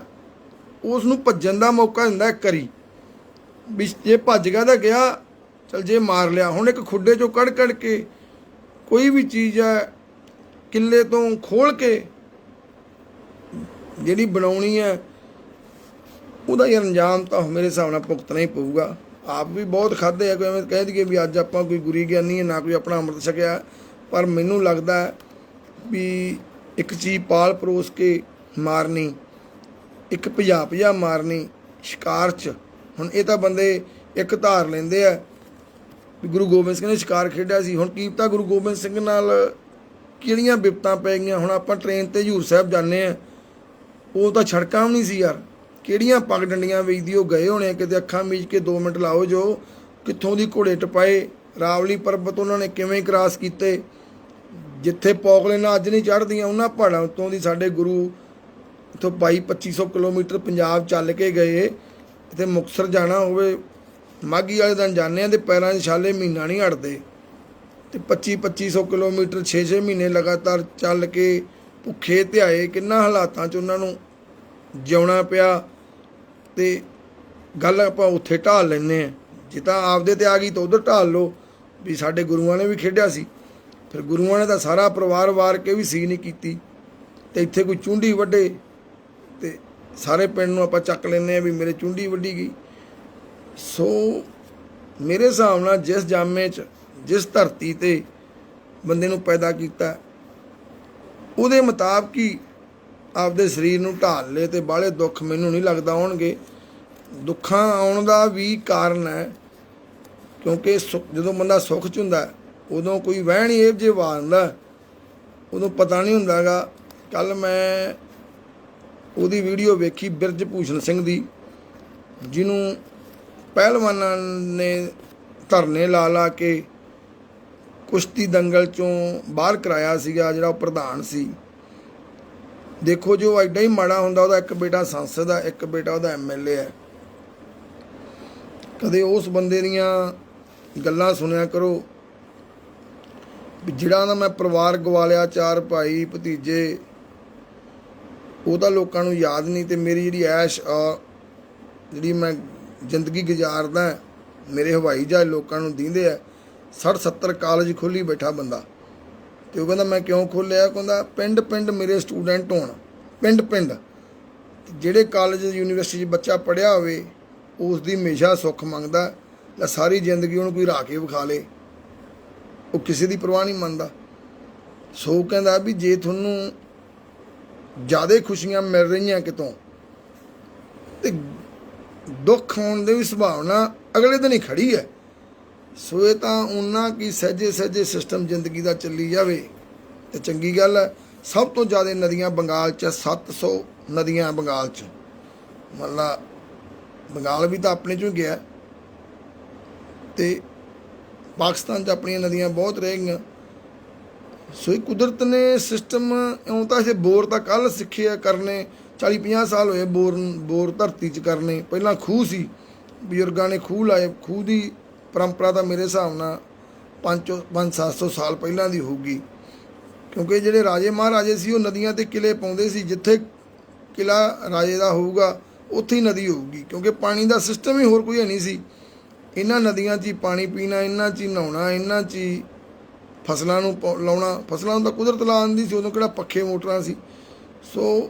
ਉਸ ਨੂੰ ਭੱਜਣ ਦਾ ਮੌਕਾ ਹੁੰਦਾ ਕਰੀ ਵੀ ਜੇ ਭੱਜ ਗਿਆ ਤਾਂ ਗਿਆ, ਚਲ ਜੇ ਮਾਰ ਲਿਆ। ਹੁਣ ਇੱਕ ਖੁੱਡੇ ਚੋਂ ਕੱਢ ਕੱਢ ਕੇ ਕੋਈ ਵੀ ਚੀਜ਼ ਹੈ ਕਿੱਲੇ ਤੋਂ ਖੋਲ ਕੇ ਜਿਹੜੀ ਬਣਾਉਣੀ ਹੈ ਉਹਦਾ ਯਾਰ ਅੰਜਾਮ ਤਾਂ ਮੇਰੇ ਹਿਸਾਬ ਨਾਲ ਭੁਗਤਣਾ ਹੀ ਪਊਗਾ। ਆਪ ਵੀ ਬਹੁਤ ਖਾਦੇ ਆ, ਕੋਈ ਐਵੇਂ ਕਹਿ ਦਈਏ ਵੀ ਅੱਜ ਆਪਾਂ ਕੋਈ ਗੁਰੀ ਗਿਆਨੀ ਹੈ ਨਾ ਕੋਈ ਆਪਣਾ ਅੰਮ੍ਰਿਤ ਛਕਿਆ। ਪਰ ਮੈਨੂੰ ਲੱਗਦਾ ਵੀ ਇੱਕ ਚੀਜ਼ ਪਾਲ ਪਰੋਸ ਕੇ ਮਾਰਨੀ, ਇੱਕ ਭਜਾ ਭਜਾ ਮਾਰਨੀ, ਸ਼ਿਕਾਰ 'ਚ। ਹੁਣ ਇਹ ਤਾਂ ਬੰਦੇ ਇੱਕ ਧਾਰ ਲੈਂਦੇ ਆ ਵੀ ਗੁਰੂ ਗੋਬਿੰਦ ਸਿੰਘ ਨੇ ਸ਼ਿਕਾਰ ਖੇਡਿਆ ਸੀ। ਹੁਣ ਕੀ ਪਤਾ ਗੁਰੂ ਗੋਬਿੰਦ ਸਿੰਘ ਨਾਲ ਕਿਹੜੀਆਂ ਬਿਪਤਾਂ ਪੈ ਗਈਆਂ। ਹੁਣ ਆਪਾਂ ਟ੍ਰੇਨ ਤੇ ਹਜੂਰ ਸਾਹਿਬ ਜਾਂਦੇ ਆ ਉਹ ਤਾਂ ਛੜਕਾਂ ਵੀ ਨਹੀਂ ਸੀ ਯਾਰ। ਕਿਹੜੀਆਂ ਪੱਗ ਡੰਡੀਆਂ ਵੇਚਦੀ, ਉਹ ਗਏ ਹੋਣੇ ਕਿਤੇ ਅੱਖਾਂ ਮੀਚ ਕੇ 2 ਮਿੰਟ ਲਾਓ ਜੋ। ਕਿੱਥੋਂ ਦੀ ਘੋੜੇ ਟਪਾਏ। ਰਾਵਲੀ ਪਰਬਤ ਉਹਨਾਂ ਨੇ ਕਿਵੇਂ ਕ੍ਰਾਸ ਕੀਤੇ। ਜਿੱਥੇ ਪੌਕਲੇ ਨਾਲ ਅੱਜ ਨਹੀਂ ਚੜ੍ਹਦੀਆਂ, ਉਹਨਾਂ ਪਹਾੜਾਂ ਉੱਤੋਂ ਦੀ ਸਾਡੇ ਗੁਰੂ ਇੱਥੋਂ 22 2500 ਕਿਲੋਮੀਟਰ ਪੰਜਾਬ ਚੱਲ ਕੇ ਗਏ। ਇੱਥੇ ਮੁਕਤਸਰ ਜਾਣਾ ਹੋਵੇ ਮਾਗੀ ਵਾਲੇ ਦਿਨ ਜਾਂਦੇ ਆ ਤੇ ਪੈਰਾਂ 'ਚ ਛਾਲੇ ਮਹੀਨਾ ਨਹੀਂ ਹਟਦੇ। ਤੇ 25 2500 ਕਿਲੋਮੀਟਰ 6-6 ਮਹੀਨੇ ਲਗਾਤਾਰ ਚੱਲ ਕੇ ਭੁੱਖੇ ਧਿਆਏ ਕਿੰਨਾ ਹਾਲਾਤਾਂ 'ਚ ਉਹਨਾਂ ਨੂੰ ਜਿਉਣਾ ਪਿਆ। ਤੇ ਗੱਲ ਆਪਾਂ ਉੱਥੇ ਢਾਲ ਲੈਨੇ ਆ ਜੇ ਤਾਂ ਆਪਦੇ ਤੇ ਆ ਗਈ ਤਾਂ ਉਧਰ ਢਾਲ ਲਓ ਵੀ ਸਾਡੇ ਗੁਰੂਆਂ ਨੇ ਵੀ ਖੇਡਿਆ ਸੀ। ਫਿਰ ਗੁਰੂਆਂ ਨੇ ਤਾਂ ਸਾਰਾ ਪਰਿਵਾਰ ਵਾਰ ਕੇ ਵੀ ਸੀ ਨਹੀਂ ਕੀਤੀ। ਤੇ ਇੱਥੇ ਕੋਈ ਚੁੰਡੀ ਵੱਡੇ ਤੇ ਸਾਰੇ ਪਿੰਡ ਨੂੰ ਆਪਾਂ ਚੱਕ ਲੈਨੇ ਆ ਵੀ ਮੇਰੇ ਚੁੰਡੀ ਵੱਡੀ ਗਈ। ਸੋ ਮੇਰੇ ਹਿਸਾਬ ਨਾਲ ਜਿਸ ਜਾਮੇ 'ਚ, ਜਿਸ ਧਰਤੀ ਤੇ ਬੰਦੇ ਨੂੰ ਪੈਦਾ ਕੀਤਾ, ਉਹਦੇ ਮੁਤਾਬਕ ਹੀ ਆਪਦੇ ਸਰੀਰ ਨੂੰ ਢਾਲ ਲੇ ਤੇ ਬਾਹਲੇ ਦੁੱਖ ਮੈਨੂੰ ਨਹੀਂ ਲੱਗਦਾ ਹੋਣਗੇ ਦੁੱਖਾਂ ਆਉਣ ਦਾ ਵੀ ਕਾਰਨ ਹੈ, ਕਿਉਂਕਿ ਸੁੱਖ- ਜਦੋਂ ਬੰਦਾ ਸੁੱਖ ਚ ਹੁੰਦਾ, ਉਦੋਂ ਕੋਈ ਵਹਿਣ ਹੀ ਇਹ ਜੇ ਵਾਰਦਾ ਉਦੋਂ ਪਤਾ ਨਹੀਂ ਹੁੰਦਾਗਾ ਕੱਲ ਮੈਂ ਉਹਦੀ ਵੀਡੀਓ ਵੇਖੀ ਬਿਰਜ ਭੂਸ਼ਣ ਸਿੰਘ ਦੀ, ਜਿਹਨੂੰ ਪਹਿਲਵਾਨਾਂ ਨੇ ਧਰਨੇ ਲਾ ਲਾ ਕੇ ਕੁਸ਼ਤੀ ਦੰਗਲ ਚੋਂ ਬਾਹਰ ਕਰਾਇਆ ਸੀਗਾ, ਜਿਹੜਾ ਉਹ ਪ੍ਰਧਾਨ ਸੀ। ਦੇਖੋ ਜੋ ਐਡਾ ਹੀ ਮਾੜਾ ਹੁੰਦਾ, ਉਹਦਾ ਇੱਕ ਬੇਟਾ ਸੰਸਦ ਆ, ਇੱਕ ਬੇਟਾ ਉਹਦਾ ਐਮਐਲਏ ਹੈ ਕਦੇ ਉਸ ਬੰਦੇ ਦੀਆਂ ਗੱਲਾਂ ਸੁਣਿਆ ਕਰੋ, ਵੀ ਜਿਹੜਾ ਦਾ ਮੈਂ ਪਰਿਵਾਰ ਗਵਾ ਲਿਆ ਚਾਰ ਭਾਈ, ਭਤੀਜੇ, ਉਹ ਤਾਂ ਲੋਕਾਂ ਨੂੰ ਯਾਦ ਨਹੀਂ, ਤੇ ਮੇਰੀ ਜਿਹੜੀ ਐਸ਼ ਆ, ਜਿਹੜੀ ਮੈਂ ਜ਼ਿੰਦਗੀ ਗੁਜ਼ਾਰਦਾ ਮੇਰੇ ਹਵਾਈ ਜਹਾਜ਼ ਲੋਕਾਂ ਨੂੰ ਦਿੰਦੇ ਆ 60 70 ਕਾਲਜ ਖੋਲੀ ਬੈਠਾ ਬੰਦਾ। ਤੇ ਉਹ ਕਹਿੰਦਾ, ਮੈਂ ਕਿਉਂ ਖੋਲਿਆ? ਕਹਿੰਦਾ, ਪਿੰਡ ਪਿੰਡ ਮੇਰੇ ਸਟੂਡੈਂਟ ਹੋਣ, ਪਿੰਡ ਪਿੰਡ। ਜਿਹੜੇ ਕਾਲਜ ਯੂਨੀਵਰਸਿਟੀ 'ਚ ਬੱਚਾ ਪੜਿਆ ਹੋਵੇ ਉਸ ਦੀ ਹਮੇਸ਼ਾ ਸੁੱਖ ਮੰਗਦਾ ਲੈ ਸਾਰੀ ਜ਼ਿੰਦਗੀ ਉਹਨੂੰ ਕੋਈ ਰਾਹ ਕੇ ਵਿਖਾ ਲੇ। ਉਹ ਕਿਸੇ ਦੀ ਪਰਵਾਹ ਨਹੀਂ ਮੰਨਦਾ। ਸੋ ਕਹਿੰਦਾ ਵੀ ਜੇ ਤੁਹਾਨੂੰ ਜ਼ਿਆਦਾ ਖੁਸ਼ੀਆਂ ਮਿਲ ਰਹੀਆਂ ਕਿਤੋਂ, ਤੇ ਦੁੱਖ ਹੋਣ ਦੀ ਵੀ ਸੰਭਾਵਨਾ ਅਗਲੇ ਦਿਨ ਹੀ ਖੜੀ ਹੈ। ਸੋ ਇਹ ਤਾਂ ਉਹਨਾਂ ਕੀ ਸਹਜੇ ਸਹਜੇ ਸਿਸਟਮ ਜ਼ਿੰਦਗੀ ਦਾ ਚੱਲੀ ਜਾਵੇ। ਤੇ ਚੰਗੀ ਗੱਲ ਹੈ ਸਭ ਤੋਂ ਜ਼ਿਆਦਾ ਨਦੀਆਂ ਬੰਗਾਲ 'ਚ ਹੈ, 700 ਨਦੀਆਂ ਬੰਗਾਲ 'ਚ। ਮਤਲਬ ਬੰਗਾਲ ਵੀ ਤਾਂ ਆਪਣੇ ਚੋਂ ਹੀ ਗਿਆ। ਤੇ ਪਾਕਿਸਤਾਨ 'ਚ ਆਪਣੀਆਂ ਨਦੀਆਂ ਬਹੁਤ ਰਹਿ ਗਈਆਂ। ਸੋ ਇਹ ਕੁਦਰਤ ਨੇ ਸਿਸਟਮ ਇਉਂ ਤਾਂ ਇਹ ਬੋਰ ਤਾਂ ਕੱਲ ਸਿੱਖਿਆ ਕਰਨੇ 40 50 ਸਾਲ ਹੋਏ ਬੋਰ ਬੋਰ ਧਰਤੀ 'ਚ ਕਰਨੇ, ਪਹਿਲਾਂ ਖੂਹ ਸੀ। ਬਜ਼ੁਰਗਾਂ ਨੇ ਖੂਹ ਲਾਏ, ਖੂਹ ਦੀ ਪਰੰਪਰਾ ਤਾਂ ਮੇਰੇ ਹਿਸਾਬ ਨਾਲ 5 5-700 ਸਾਲ ਪਹਿਲਾਂ ਦੀ ਹੋਊਗੀ। ਕਿਉਂਕਿ ਜਿਹੜੇ ਰਾਜੇ ਮਹਾਰਾਜੇ ਸੀ, ਉਹ ਨਦੀਆਂ ਤੇ ਕਿਲੇ ਪਾਉਂਦੇ ਸੀ, ਜਿੱਥੇ ਕਿਲਾ ਰਾਜੇ ਦਾ ਹੋਊਗਾ, ਉੱਥੇ ਹੀ ਨਦੀ ਹੋਊਗੀ। ਕਿਉਂਕਿ ਪਾਣੀ ਦਾ ਸਿਸਟਮ ਹੀ ਹੋਰ ਕੋਈ ਹੈ ਨਹੀਂ ਸੀ। ਇਹਨਾਂ ਨਦੀਆਂ 'ਚ ਹੀ ਪਾਣੀ ਪੀਣਾ, ਇਹਨਾਂ 'ਚ ਹੀ ਨਹਾਉਣਾ, ਇਹਨਾਂ 'ਚ ਹੀ ਫਸਲਾਂ ਨੂੰ ਪ- ਲਾਉਣਾ। ਫਸਲਾਂ ਨੂੰ ਤਾਂ ਕੁਦਰਤ ਲਾ ਦਿੰਦੀ ਸੀ, ਉਦੋਂ ਕਿਹੜਾ ਪੱਖੇ ਮੋਟਰਾਂ ਸੀ। ਸੋ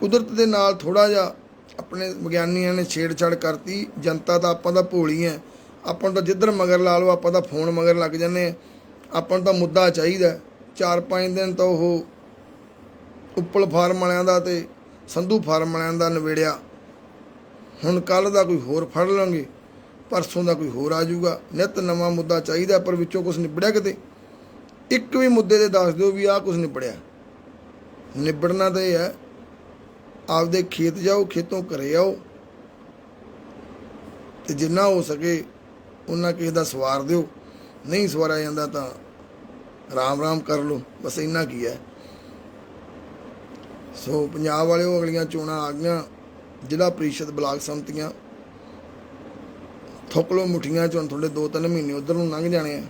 ਕੁਦਰਤ ਦੇ ਨਾਲ ਥੋੜਾ ਜਿਹਾ ਆਪਣੇ ਵਿਗਿਆਨੀਆਂ ਨੇ ਛੇੜਛਾੜ ਕਰਤੀ। ਜਨਤਾ ਤਾਂ ਆਪਾਂ ਦਾ ਭੋਲੀ ਹੈ। ਆਪਾਂ ਤਾਂ ਜਿੱਧਰ ਮਗਰ ਲਾ ਲਓ, ਆਪਾਂ ਤਾਂ ਫੋਨ ਮਗਰ ਲੱਗ ਜੰਨੇ ਆ ਆਪਾਂ ਨੂੰ ਤਾਂ ਮੁੱਦਾ ਚਾਹੀਦਾ ਚਾਰ ਪੰਜ ਦਿਨ ਤਾਂ ਉਹ ਉੱਪਲ ਫਾਰਮ ਵਾਲਿਆਂ ਦਾ ਤੇ ਸੰਧੂ ਫਾਰਮ ਵਾਲਿਆਂ ਦਾ ਨਵੇੜਿਆ ਹੁਣ ਕੱਲ ਦਾ ਕੋਈ ਹੋਰ ਫੜ ਲਾਂਗੇ, ਪਰਸੋਂ ਦਾ ਕੋਈ ਹੋਰ ਆ ਜਾਊਗਾ। ਨਿਤ ਨਵਾਂ ਮੁੱਦਾ ਚਾਹੀਦਾ ਪਰ ਵਿੱਚੋਂ ਕੁਝ ਨਿਬੜਿਆ ਕਿਤੇ? ਇੱਕ ਵੀ ਮੁੱਦੇ ਦੇ ਦੱਸ ਦਿਓ ਵੀ ਆਹ ਕੁਝ ਨਿਬੜਿਆ। ਨਿਬੜਨਾ ਤਾਂ ਇਹ ਹੈ ਆਪਦੇ ਖੇਤ ਜਾਓ, ਖੇਤੋਂ ਘਰੇ ਆਓ। ਤੇ ਜਿੰਨਾ ਹੋ ਸਕੇ ਉਹਨਾਂ ਕਿਸੇ ਦਾ ਸਵਾਰ ਦਿਓ। ਨਹੀਂ ਸਵਾਰਿਆ ਜਾਂਦਾ ਤਾਂ ਰਾਮ ਰਾਮ ਕਰ ਲਓ। ਬਸ ਇੰਨਾ ਕੀ ਹੈ। ਸੋ ਪੰਜਾਬ ਵਾਲਿਓ, ਅਗਲੀਆਂ ਚੋਣਾਂ ਆ ਗਈਆਂ। ਜ਼ਿਲ੍ਹਾ ਪ੍ਰੀਸ਼ਦ ਬਲਾਕ ਸੰਮਤੀਆਂ। ਥੁੱਕ ਲਓ ਮੁਠੀਆਂ ਚੋਂ, ਤੁਹਾਡੇ 2-3 ਮਹੀਨੇ ਉਧਰ ਨੂੰ ਲੰਘ ਜਾਣੇ ਆ।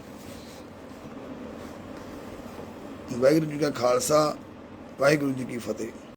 ਵਾਹਿਗੁਰੂ ਜੀ ਕਾ ਖਾਲਸਾ, ਵਾਹਿਗੁਰੂ ਜੀ ਕੀ ਫਤਿਹ।